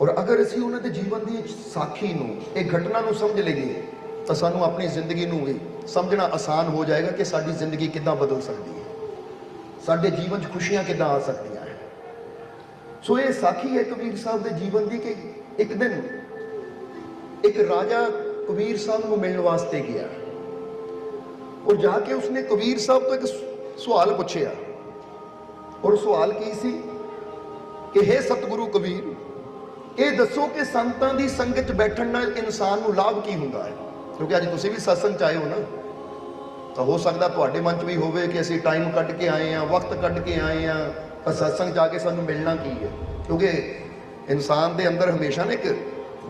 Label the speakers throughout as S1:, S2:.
S1: ਔਰ ਅਗਰ ਅਸੀਂ ਉਹਨਾਂ ਦੇ ਜੀਵਨ ਦੀ ਸਾਖੀ ਨੂੰ, ਇਹ ਘਟਨਾ ਨੂੰ ਸਮਝ ਲਈਏ, ਤਾਂ ਸਾਨੂੰ ਆਪਣੀ ਜ਼ਿੰਦਗੀ ਨੂੰ ਵੀ ਸਮਝਣਾ ਆਸਾਨ ਹੋ ਜਾਏਗਾ ਕਿ ਸਾਡੀ ਜ਼ਿੰਦਗੀ ਕਿੱਦਾਂ ਬਦਲ ਸਕਦੀ ਹੈ। ਸਾਡੇ ਜੀਵਨ 'ਚ ਖੁਸ਼ੀਆਂ ਕਿੱਦਾਂ ਆ ਸਕਦੀਆਂ ਹੈ ਸੋ ਇਹ ਸਾਖੀ ਹੈ ਕਬੀਰ ਸਾਹਿਬ ਦੇ ਜੀਵਨ ਦੀ ਕਿ ਇੱਕ ਦਿਨ ਇੱਕ ਰਾਜਾ ਕਬੀਰ ਸਾਹਿਬ ਨੂੰ ਮਿਲਣ ਵਾਸਤੇ ਗਿਆ। ਔਰ ਜਾ ਕੇ ਉਸਨੇ ਕਬੀਰ ਸਾਹਿਬ ਤੋਂ ਇੱਕ ਸਵਾਲ ਪੁੱਛਿਆ। ਔਰ ਸਵਾਲ ਕੀ ਸੀ? ਕਿ हे ਸਤਿਗੁਰੂ ਕਬੀਰ ਇਹ ਦੱਸੋ ਕਿ ਸੰਤਾਂ ਦੀ ਸੰਗਤ 'ਚ ਬੈਠਣ ਨਾਲ ਇਨਸਾਨ ਨੂੰ ਲਾਭ ਕੀ ਹੁੰਦਾ ਹੈ? ਕਿਉਂਕਿ ਅੱਜ ਤੁਸੀਂ ਵੀ ਸਤਸੰਗ 'ਚ ਆਏ ਹੋ ਨਾ। ਤਾਂ ਹੋ ਸਕਦਾ ਤੁਹਾਡੇ ਮਨ 'ਚ ਵੀ ਹੋਵੇ ਕਿ ਅਸੀਂ ਟਾਈਮ ਕੱਢ ਕੇ ਆਏ ਆ ਵਕਤ ਕੱਢ ਕੇ ਆਏ ਆ ਪਰ ਸਤਸੰਗ ਜਾ ਕੇ ਸਾਨੂੰ ਮਿਲਣਾ ਕੀ ਹੈ? ਕਿਉਂਕਿ ਇਨਸਾਨ ਦੇ ਅੰਦਰ ਹਮੇਸ਼ਾ ਨਾ ਇੱਕ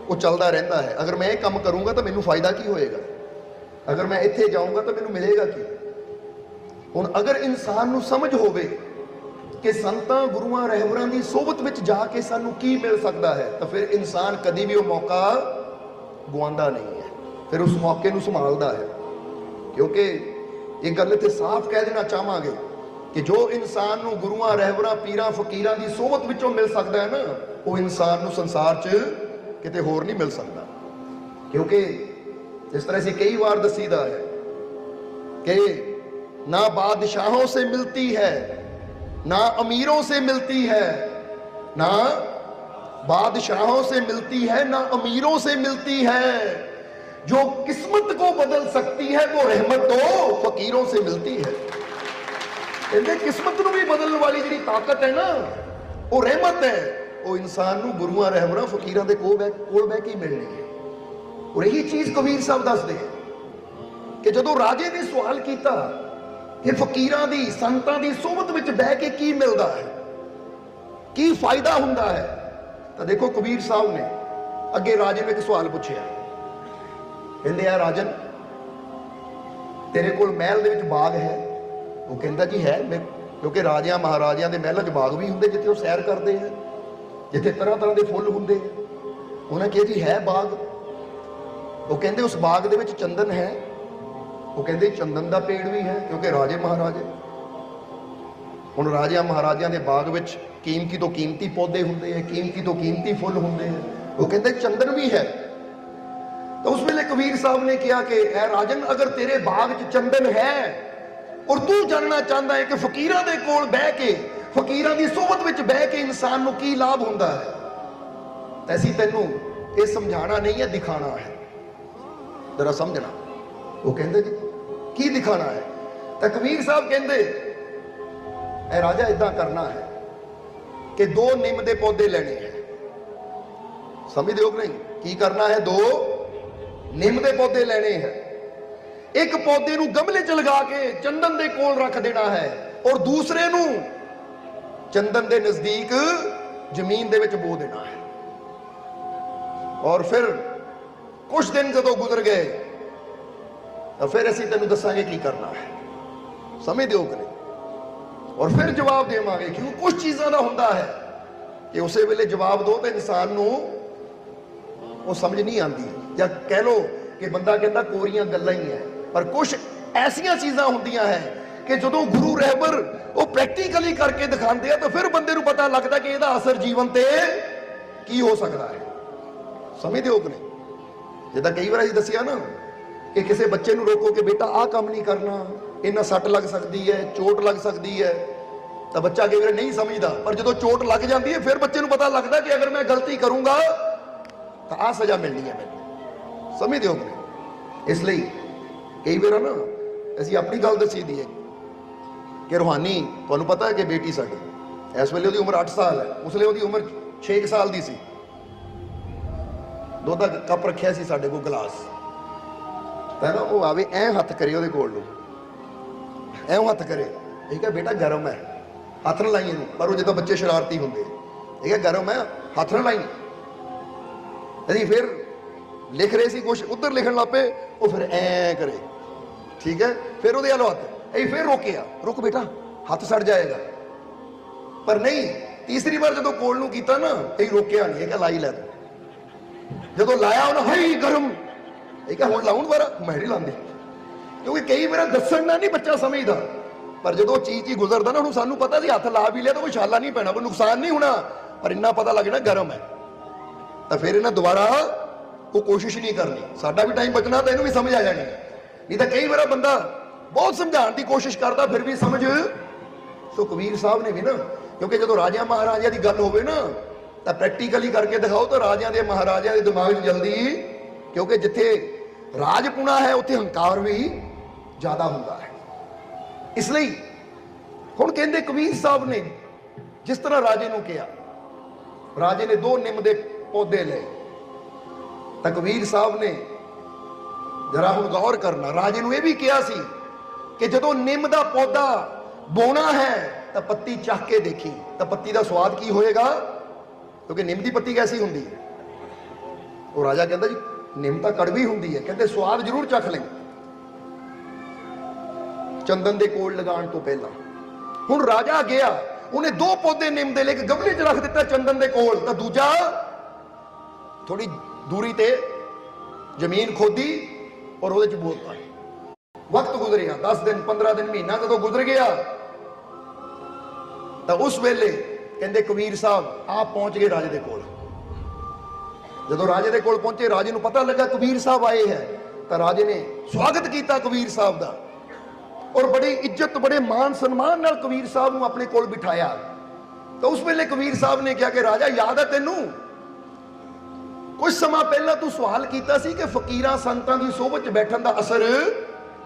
S1: ਉਹ ਚੱਲਦਾ ਰਹਿੰਦਾ ਹੈ। ਅਗਰ ਮੈਂ ਇਹ ਕੰਮ ਕਰੂੰਗਾ ਤਾਂ ਮੈਨੂੰ ਫਾਇਦਾ ਕੀ ਹੋਏਗਾ? ਅਗਰ ਮੈਂ ਇੱਥੇ ਜਾਊਂਗਾ ਤਾਂ ਮੈਨੂੰ ਮਿਲੇਗਾ ਕੀ? ਹੁਣ ਅਗਰ ਇਨਸਾਨ ਨੂੰ ਸਮਝ ਹੋਵੇ ਕਿ ਸੰਤਾਂ ਗੁਰੂਆਂ ਰਹਿਬਰਾਂ ਦੀ ਸੋਬਤ ਵਿੱਚ ਜਾ ਕੇ ਸਾਨੂੰ ਕੀ ਮਿਲ ਸਕਦਾ ਹੈ? ਤਾਂ ਫਿਰ ਇਨਸਾਨ ਕਦੀ ਵੀ ਉਹ ਮੌਕਾ ਗਵਾਉਂਦਾ ਨਹੀਂ ਹੈ। ਫਿਰ ਉਸ ਮੌਕੇ ਨੂੰ ਸੰਭਾਲਦਾ ਹੈ। ਕਿਉਂਕਿ ਇਹ ਗੱਲ ਤੇ ਸਾਫ਼ ਕਹਿ ਦੇਣਾ ਚਾਹਾਂਗੇ ਕਿ ਜੋ ਇਨਸਾਨ ਨੂੰ ਗੁਰੂਆਂ ਰਹਿਬਰਾਂ ਪੀਰਾਂ, ਫਕੀਰਾਂ ਦੀ ਸੋਬਤ ਵਿੱਚੋਂ ਮਿਲ ਸਕਦਾ ਹੈ ਨਾ, ਉਹ ਇਨਸਾਨ ਨੂੰ ਸੰਸਾਰ 'ਚ ਕਿਤੇ ਹੋਰ ਨਹੀਂ ਮਿਲ ਸਕਦਾ। ਕਿਉਂਕਿ ਜਿਸ ਤਰ੍ਹਾਂ ਅਸੀਂ ਕਈ ਵਾਰ ਦਸੀਦਾ ਹੈ ਕਿ ਨਾ ਬਾਦਸ਼ਾਹੋਂ ਸੇ ਮਿਲਤੀ ਹੈ ना अमीरों से मिलती है ना बादशाहों से मिलती है ना अमीरों से मिलती है जो किस्मत को बदल सकती है वो रहमत तो फकीरों से मिलती है ਕਹਿੰਦੇ ਕਿਸਮਤ ਨੂੰ ਵੀ ਬਦਲਣ ਵਾਲੀ ਜਿਹੜੀ ਤਾਕਤ ਹੈ ਨਾ ਉਹ ਰਹਿਮਤ ਹੈ ਉਹ ਇਨਸਾਨ ਨੂੰ ਗੁਰੂਆਂ ਰਹਿਬਰਾਂ ਫਕੀਰਾਂ ਦੇ ਕੋਲ ਬਹਿ ਕੋਲ ਬਹਿ ਕੇ ਹੀ ਮਿਲਣੀ ਹੈ ਔਰ ਇਹੀ ਚੀਜ਼ ਕਬੀਰ ਸਾਹਿਬ ਦੱਸਦੇ ਹੈ ਕਿ ਜਦੋਂ ਰਾਜੇ ਨੇ ਸਵਾਲ ਕੀਤਾ ਇਹ ਫਕੀਰਾਂ ਦੀ, ਸੰਤਾਂ ਦੀ ਸੋਬਤ ਵਿੱਚ ਬਹਿ ਕੇ ਕੀ ਮਿਲਦਾ ਹੈ? ਕੀ ਫਾਇਦਾ ਹੁੰਦਾ ਹੈ? ਤਾਂ ਦੇਖੋ ਕਬੀਰ ਸਾਹਿਬ ਨੇ ਅੱਗੇ ਰਾਜੇ ਨੂੰ ਇੱਕ ਸਵਾਲ ਪੁੱਛਿਆ। ਕਹਿੰਦੇ ਆ, ਰਾਜਨ, ਤੇਰੇ ਕੋਲ ਮਹਿਲ ਦੇ ਵਿੱਚ ਬਾਗ ਹੈ? ਉਹ ਕਹਿੰਦਾ, ਜੀ ਹੈ, ਮੈਂ, ਕਿਉਂਕਿ ਰਾਜਿਆਂ, ਮਹਾਰਾਜਿਆਂ ਦੇ ਮਹਿਲਾਂ 'ਚ ਬਾਗ ਵੀ ਹੁੰਦੇ, ਜਿੱਥੇ ਉਹ ਸੈਰ ਕਰਦੇ ਆ, ਜਿੱਥੇ ਤਰ੍ਹਾਂ ਤਰ੍ਹਾਂ ਦੇ ਫੁੱਲ ਹੁੰਦੇ ਉਹਨਾਂ ਕਿਹਾ, ਜੀ ਹੈ ਬਾਗ। ਉਹ ਕਹਿੰਦੇ, ਉਸ ਬਾਗ ਦੇ ਵਿੱਚ ਚੰਦਨ ਹੈ ਉਹ ਕਹਿੰਦੇ ਚੰਦਨ ਦਾ ਪੇੜ ਵੀ ਹੈ, ਕਿਉਂਕਿ ਰਾਜੇ ਮਹਾਰਾਜੇ। ਹੁਣ ਰਾਜਿਆਂ ਮਹਾਰਾਜਿਆਂ ਦੇ ਬਾਗ ਵਿੱਚ ਕੀਮਤੀ ਤੋਂ ਕੀਮਤੀ ਪੌਦੇ ਹੁੰਦੇ ਆ ਕੀਮਤੀ ਤੋਂ ਕੀਮਤੀ ਫੁੱਲ ਹੁੰਦੇ ਆ ਉਹ ਕਹਿੰਦੇ ਚੰਦਨ ਵੀ ਹੈ। ਤਾਂ ਉਸ ਵੇਲੇ ਕਬੀਰ ਸਾਹਿਬ ਨੇ ਕਿਹਾ ਕਿ, ਐ ਰਾਜਨ, ਅਗਰ ਤੇਰੇ ਬਾਗ 'ਚ ਚੰਦਨ ਹੈ, ਔਰ ਤੂੰ ਜਾਣਨਾ ਚਾਹੁੰਦਾ ਹੈ ਕਿ ਫਕੀਰਾਂ ਦੇ ਕੋਲ ਬਹਿ ਕੇ, ਫਕੀਰਾਂ ਦੀ ਸੋਬਤ ਵਿੱਚ ਬਹਿ ਕੇ ਇਨਸਾਨ ਨੂੰ ਕੀ ਲਾਭ ਹੁੰਦਾ ਹੈ, ਤਾਂ ਅਸੀਂ ਤੈਨੂੰ ਇਹ ਸਮਝਾਣਾ ਨਹੀਂ ਹੈ ਦਿਖਾਣਾ ਹੈ। ਜਰਾ ਸਮਝਣਾ। ਉਹ ਕਹਿੰਦੇ ਜੀ ਕੀ ਦਿਖਾਣਾ ਹੈ? ਤਾਂ ਕਬੀਰ ਸਾਹਿਬ ਕਹਿੰਦੇ ਇਹ ਰਾਜਾ ਇਦਾਂ ਕਰਨਾ ਹੈ ਕਿ ਦੋ ਨਿੰਮ ਦੇ ਪੌਦੇ ਲੈਣੇ ਹੈ। ਸਮਝਦੇ ਹੋ ਕਿ ਨਹੀਂ? ਕੀ ਕਰਨਾ ਹੈ? ਦੋ ਨਿੰਮ ਦੇ ਪੌਦੇ ਲੈਣੇ ਹੈ। ਇੱਕ ਪੌਦੇ ਨੂੰ ਗਮਲੇ 'ਚ ਲਗਾ ਕੇ ਚੰਦਨ ਦੇ ਕੋਲ ਰੱਖ ਦੇਣਾ ਹੈ ਔਰ ਦੂਸਰੇ ਨੂੰ ਚੰਦਨ ਦੇ ਨਜ਼ਦੀਕ ਜ਼ਮੀਨ ਦੇ ਵਿੱਚ ਬੋ ਦੇਣਾ ਹੈ। ਔਰ ਫਿਰ ਕੁਝ ਦਿਨ ਜਦੋਂ ਗੁਜ਼ਰ ਗਏ ਤਾਂ ਫਿਰ ਅਸੀਂ ਤੈਨੂੰ ਦੱਸਾਂਗੇ ਕੀ ਕਰਨਾ ਹੈ ਸਮਝਦੇ ਹੋ ਕਿ ਨਹੀਂ ਔਰ ਫਿਰ ਜਵਾਬ ਦੇਵਾਂਗੇ ਕਿਉਂ ਕੁਝ ਚੀਜ਼ਾਂ ਦਾ ਹੁੰਦਾ ਹੈ ਕਿ ਉਸੇ ਵੇਲੇ ਜਵਾਬ ਦੋ ਤਾਂ ਇਨਸਾਨ ਨੂੰ ਉਹ ਸਮਝ ਨਹੀਂ ਆਉਂਦੀ ਜਾਂ ਕਹਿ ਲੋ ਕਿ ਬੰਦਾ ਕਹਿੰਦਾ ਕੋਰੀਆਂ ਗੱਲਾਂ ਹੀ ਹੈ ਪਰ ਕੁਝ ਐਸੀਆਂ ਚੀਜ਼ਾਂ ਹੁੰਦੀਆਂ ਹੈ ਕਿ ਜਦੋਂ ਗੁਰੂ ਰਹਿਬਰ ਉਹ ਪ੍ਰੈਕਟੀਕਲੀ ਕਰਕੇ ਦਿਖਾਉਂਦੇ ਆ ਤਾਂ ਫਿਰ ਬੰਦੇ ਨੂੰ ਪਤਾ ਲੱਗਦਾ ਕਿ ਇਹਦਾ ਅਸਰ ਜੀਵਨ ਤੇ ਕੀ ਹੋ ਸਕਦਾ ਹੈ ਸਮਝਦੇ ਹੋ ਕਿ ਨਹੀਂ ਜਿੱਦਾਂ ਕਈ ਵਾਰ ਅਸੀਂ ਦੱਸਿਆ ਨਾ ਕਿ ਕਿਸੇ ਬੱਚੇ ਨੂੰ ਰੋਕੋ ਕਿ ਬੇਟਾ ਆਹ ਕੰਮ ਨਹੀਂ ਕਰਨਾ ਇਹਨਾਂ ਸੱਟ ਲੱਗ ਸਕਦੀ ਹੈ, ਚੋਟ ਲੱਗ ਸਕਦੀ ਹੈ। ਤਾਂ ਬੱਚਾ ਕਈ ਵਾਰ ਨਹੀਂ ਸਮਝਦਾ, ਪਰ ਜਦੋਂ ਚੋਟ ਲੱਗ ਜਾਂਦੀ ਹੈ, ਫਿਰ ਬੱਚੇ ਨੂੰ ਪਤਾ ਲੱਗਦਾ ਕਿ ਅਗਰ ਮੈਂ ਗਲਤੀ ਕਰੂੰਗਾ, ਤਾਂ ਆਹ ਸਜ਼ਾ ਮਿਲਣੀ ਹੈ ਮੈਨੂੰ। ਸਮਝਦੇ ਹੋ ਕਿ ਇਸ ਲਈ ਕਈ ਵਾਰ ਨਾ ਅਸੀਂ ਆਪਣੀ ਗੱਲ ਦੱਸੀ ਦੀ ਹੈ ਕਿ ਰੂਹਾਨੀ, ਤੁਹਾਨੂੰ ਪਤਾ ਹੈ ਕਿ ਬੇਟੀ ਸਾਡੀ, ਇਸ ਵੇਲੇ ਉਹਦੀ ਉਮਰ 8 ਸਾਲ ਹੈ, ਉਸ ਵੇਲੇ ਉਹਦੀ ਉਮਰ 6 ਸਾਲ ਦੀ ਸੀ। ਦੁੱਧ ਦਾ ਕੱਪ ਰੱਖਿਆ ਸੀ ਸਾਡੇ ਕੋਲ ਗਲਾਸ। ਤਾਂ ਨਾ ਉਹ ਆਵੇ, ਐ ਹੱਥ ਕਰੇ ਉਹਦੇ ਕੋਲ ਨੂੰ। ਐਂ ਹੱਥ ਕਰੇ। ਠੀਕ ਹੈ, ਬੇਟਾ ਗਰਮ ਹੈ। ਹੱਥ ਨਾ ਲਾਈ ਇਹਨੂੰ, ਪਰ ਉਹ ਜਦੋਂ ਬੱਚੇ ਸ਼ਰਾਰਤੀ ਹੁੰਦੇ ਠੀਕ ਹੈ, ਗਰਮ ਹੈ, ਹੱਥ ਨਾ ਲਾਈ ਅਸੀਂ ਫਿਰ ਲਿਖ ਰਹੇ ਸੀ ਕੁਝ ਉਧਰ ਲਿਖਣ ਲੱਪੇ ਉਹ ਫਿਰ ਐ ਕਰੇ। ਠੀਕ ਹੈ, ਫਿਰ ਉਹਦੇ ਵੱਲ ਹੱਥ। ਇਹ ਫਿਰ ਰੋਕਿਆ, ਰੁਕ ਬੇਟਾ, ਹੱਥ ਸੜ ਜਾਏਗਾ। ਪਰ ਨਹੀਂ, ਤੀਸਰੀ ਵਾਰ ਜਦੋਂ ਕੋਲ ਨੂੰ ਕੀਤਾ ਨਾ ਇਹ ਰੋਕਿਆ ਨਹੀਂ, ਇਹ ਲਾਈ ਲੈ ਜਦੋਂ ਲਾਇਆ ਉਹਨੇ, ਹਾਈ, ਗਰਮ। ਇਹ ਕਹ ਹੁਣ ਲਾਉਣ ਦੁਬਾਰਾ ਮੈਂ ਨਹੀਂ ਲਾਉਂਦੀ। ਕਿਉਂਕਿ ਕਈ ਵਾਰ ਦੱਸਣ ਨਾਲ ਨਹੀਂ ਬੱਚਾ ਸਮਝਦਾ। ਪਰ ਜਦੋਂ ਚੀਜ਼ ਹੀ ਗੁਜ਼ਰਦਾ ਨਾ ਹੁਣ ਸਾਨੂੰ ਪਤਾ ਸੀ ਹੱਥ ਲਾ ਵੀ ਲਿਆ ਤਾਂ ਕੋਈ ਛਾਲਾ ਨਹੀਂ ਪੈਣਾ ਕੋਈ ਨੁਕਸਾਨ ਨਹੀਂ ਹੋਣਾ। ਪਰ ਇੰਨਾ ਪਤਾ ਲੱਗਣਾ ਗਰਮ ਹੈ। ਤਾਂ ਫਿਰ ਇਹਨਾਂ ਦੁਬਾਰਾ ਉਹ ਕੋਸ਼ਿਸ਼ ਨਹੀਂ ਕਰਨੀ। ਸਾਡਾ ਵੀ ਟਾਈਮ ਬਚਣਾ ਤਾਂ ਇਹਨੂੰ ਵੀ ਸਮਝ ਆ ਜਾਣੀ ਨਹੀਂ ਤਾਂ ਕਈ ਵਾਰ ਬੰਦਾ ਬਹੁਤ ਸਮਝਾਉਣ ਦੀ ਕੋਸ਼ਿਸ਼ ਕਰਦਾ ਫਿਰ ਵੀ ਸਮਝ। ਸੋ ਕਬੀਰ ਸਾਹਿਬ ਨੇ ਵੀ ਨਾ ਕਿਉਂਕਿ ਜਦੋਂ ਰਾਜਿਆਂ ਮਹਾਰਾਜਿਆਂ ਦੀ ਗੱਲ ਹੋਵੇ ਨਾ ਤਾਂ ਪ੍ਰੈਕਟੀਕਲੀ ਕਰਕੇ ਦਿਖਾਓ ਤਾਂ ਰਾਜਿਆਂ ਦੇ ਮਹਾਰਾਜਿਆਂ ਦੇ ਦਿਮਾਗ 'ਚ ਜਲਦੀ ਕਿਉਂਕਿ ਜਿੱਥੇ ਰਾਜਪੁਣਾ ਹੈ, ਉੱਥੇ ਹੰਕਾਰ ਵੀ ਜ਼ਿਆਦਾ ਹੁੰਦਾ ਹੈ। ਇਸ ਲਈ ਹੁਣ ਕਹਿੰਦੇ ਕਬੀਰ ਸਾਹਿਬ ਨੇ ਜਿਸ ਤਰ੍ਹਾਂ ਰਾਜੇ ਨੂੰ ਕਿਹਾ, ਰਾਜੇ ਨੇ ਦੋ ਨਿੰਮ ਦੇ ਪੌਦੇ ਲਏ, ਤਾਂ ਕਬੀਰ ਸਾਹਿਬ ਨੇ ਜਰਾ ਹੁਣ ਗੌਰ ਕਰਨਾ, ਰਾਜੇ ਨੂੰ ਇਹ ਵੀ ਕਿਹਾ ਸੀ ਕਿ ਜਦੋਂ ਨਿੰਮ ਦਾ ਪੌਦਾ ਬੋਣਾ ਹੈ, ਤਾਂ ਪੱਤੀ ਚੱਕ ਕੇ ਦੇਖੀ, ਤਾਂ ਪੱਤੀ ਦਾ ਸਵਾਦ ਕੀ ਹੋਏਗਾ? ਕਿਉਂਕਿ ਨਿੰਮ ਦੀ ਪੱਤੀ ਕੈਸੀ ਹੁੰਦੀ ਹੈ? ਉਹ ਰਾਜਾ ਕਹਿੰਦਾ ਜੀ ਨਿੰਮ ਤਾਂ ਕੜਵੀ ਹੁੰਦੀ ਹੈ, ਕਹਿੰਦੇ ਸਵਾਦ ਜ਼ਰੂਰ ਚੱਖ ਲੈ ਚੰਦਨ ਦੇ ਕੋਲ ਲਗਾਉਣ ਤੋਂ ਪਹਿਲਾਂ। ਹੁਣ ਰਾਜਾ ਗਿਆ, ਉਹਨੇ ਦੋ ਪੌਦੇ ਨਿੰਮ ਦੇ ਲੈ ਕੇ ਗਮਲੇ 'ਚ ਰੱਖ ਦਿੱਤਾ ਚੰਦਨ ਦੇ ਕੋਲ। ਤਾਂ ਦੂਜਾ ਥੋੜੀ ਦੂਰੀ ਤੇ ਜ਼ਮੀਨ ਖੋਦੀ ਔਰ ਉਹਦੇ 'ਚ ਬੋਲ ਪਾਈ। ਵਕਤ ਗੁਜ਼ਰਿਆ 10 ਦਿਨ 15 ਦਿਨ, ਮਹੀਨਾ ਜਦੋਂ ਗੁਜ਼ਰ ਗਿਆ, ਤਾਂ ਉਸ ਵੇਲੇ ਕਹਿੰਦੇ ਕਬੀਰ ਸਾਹਿਬ, ਆਪ ਪਹੁੰਚ ਗਏ ਰਾਜੇ ਦੇ ਕੋਲ। ਜਦੋਂ ਰਾਜੇ ਦੇ ਕੋਲ ਪਹੁੰਚੇ, ਰਾਜੇ ਨੂੰ ਪਤਾ ਲੱਗਾ ਕਬੀਰ ਸਾਹਿਬ ਆਏ ਹੈ, ਤਾਂ ਰਾਜੇ ਨੇ ਸਵਾਗਤ ਕੀਤਾ ਕਬੀਰ ਸਾਹਿਬ ਦਾ ਔਰ ਬੜੀ ਇੱਜ਼ਤ, ਬੜੇ ਮਾਨ ਸਨਮਾਨ ਨਾਲ ਕਬੀਰ ਸਾਹਿਬ ਨੂੰ ਆਪਣੇ ਕੋਲ ਬਿਠਾਇਆ। ਤਾਂ ਉਸ ਵੇਲੇ ਕਬੀਰ ਸਾਹਿਬ ਨੇ ਕਿਹਾ ਕਿ ਰਾਜਾ, ਯਾਦ ਹੈ ਤੈਨੂੰ? ਕੁਝ ਸਮਾਂ ਪਹਿਲਾਂ ਤੂੰ ਸਵਾਲ ਕੀਤਾ ਸੀ ਕਿ ਫਕੀਰਾਂ ਸੰਤਾਂ ਦੀ ਸੋਭਤ 'ਚ ਬੈਠਣ ਦਾ ਅਸਰ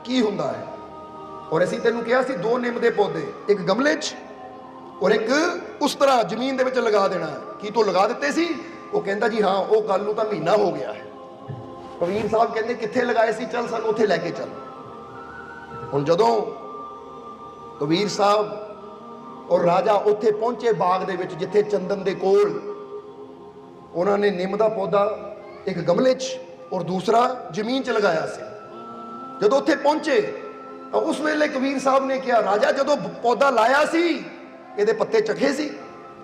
S1: ਕੀ ਹੁੰਦਾ ਹੈ? ਔਰ ਅਸੀਂ ਤੈਨੂੰ ਕਿਹਾ ਸੀ, ਦੋ ਨਿੰਮ ਦੇ ਪੌਦੇ, ਇੱਕ ਗਮਲੇ 'ਚ ਔਰ ਇੱਕ ਉਸ ਤਰ੍ਹਾਂ ਜ਼ਮੀਨ ਦੇ ਵਿੱਚ ਲਗਾ ਦੇਣਾ ਕੀ ਤੂੰ ਲਗਾ ਦਿੱਤੇ ਸੀ? ਉਹ ਕਹਿੰਦਾ ਜੀ ਹਾਂ, ਉਹ ਗੱਲ ਨੂੰ ਤਾਂ ਮਹੀਨਾ ਹੋ ਗਿਆ ਹੈ। ਕਬੀਰ ਸਾਹਿਬ ਕਹਿੰਦੇ ਕਿੱਥੇ ਲਗਾਏ ਸੀ, ਚੱਲ ਸਾਨੂੰ ਉੱਥੇ ਲੈ ਕੇ ਚੱਲ। ਹੁਣ ਜਦੋਂ ਕਬੀਰ ਸਾਹਿਬ ਔਰ ਰਾਜਾ ਉੱਥੇ ਪਹੁੰਚੇ ਬਾਗ ਦੇ ਵਿੱਚ, ਜਿੱਥੇ ਚੰਦਨ ਦੇ ਕੋਲ ਉਹਨਾਂ ਨੇ ਨਿੰਮ ਦਾ ਪੌਦਾ ਇੱਕ ਗਮਲੇ 'ਚ ਔਰ ਦੂਸਰਾ ਜ਼ਮੀਨ 'ਚ ਲਗਾਇਆ ਸੀ। ਜਦੋਂ ਉੱਥੇ ਪਹੁੰਚੇ, ਤਾਂ ਉਸ ਵੇਲੇ ਕਬੀਰ ਸਾਹਿਬ ਨੇ ਕਿਹਾ, ਰਾਜਾ, ਜਦੋਂ ਪੌਦਾ ਲਾਇਆ ਸੀ, ਇਹਦੇ ਪੱਤੇ ਚਖੇ ਸੀ?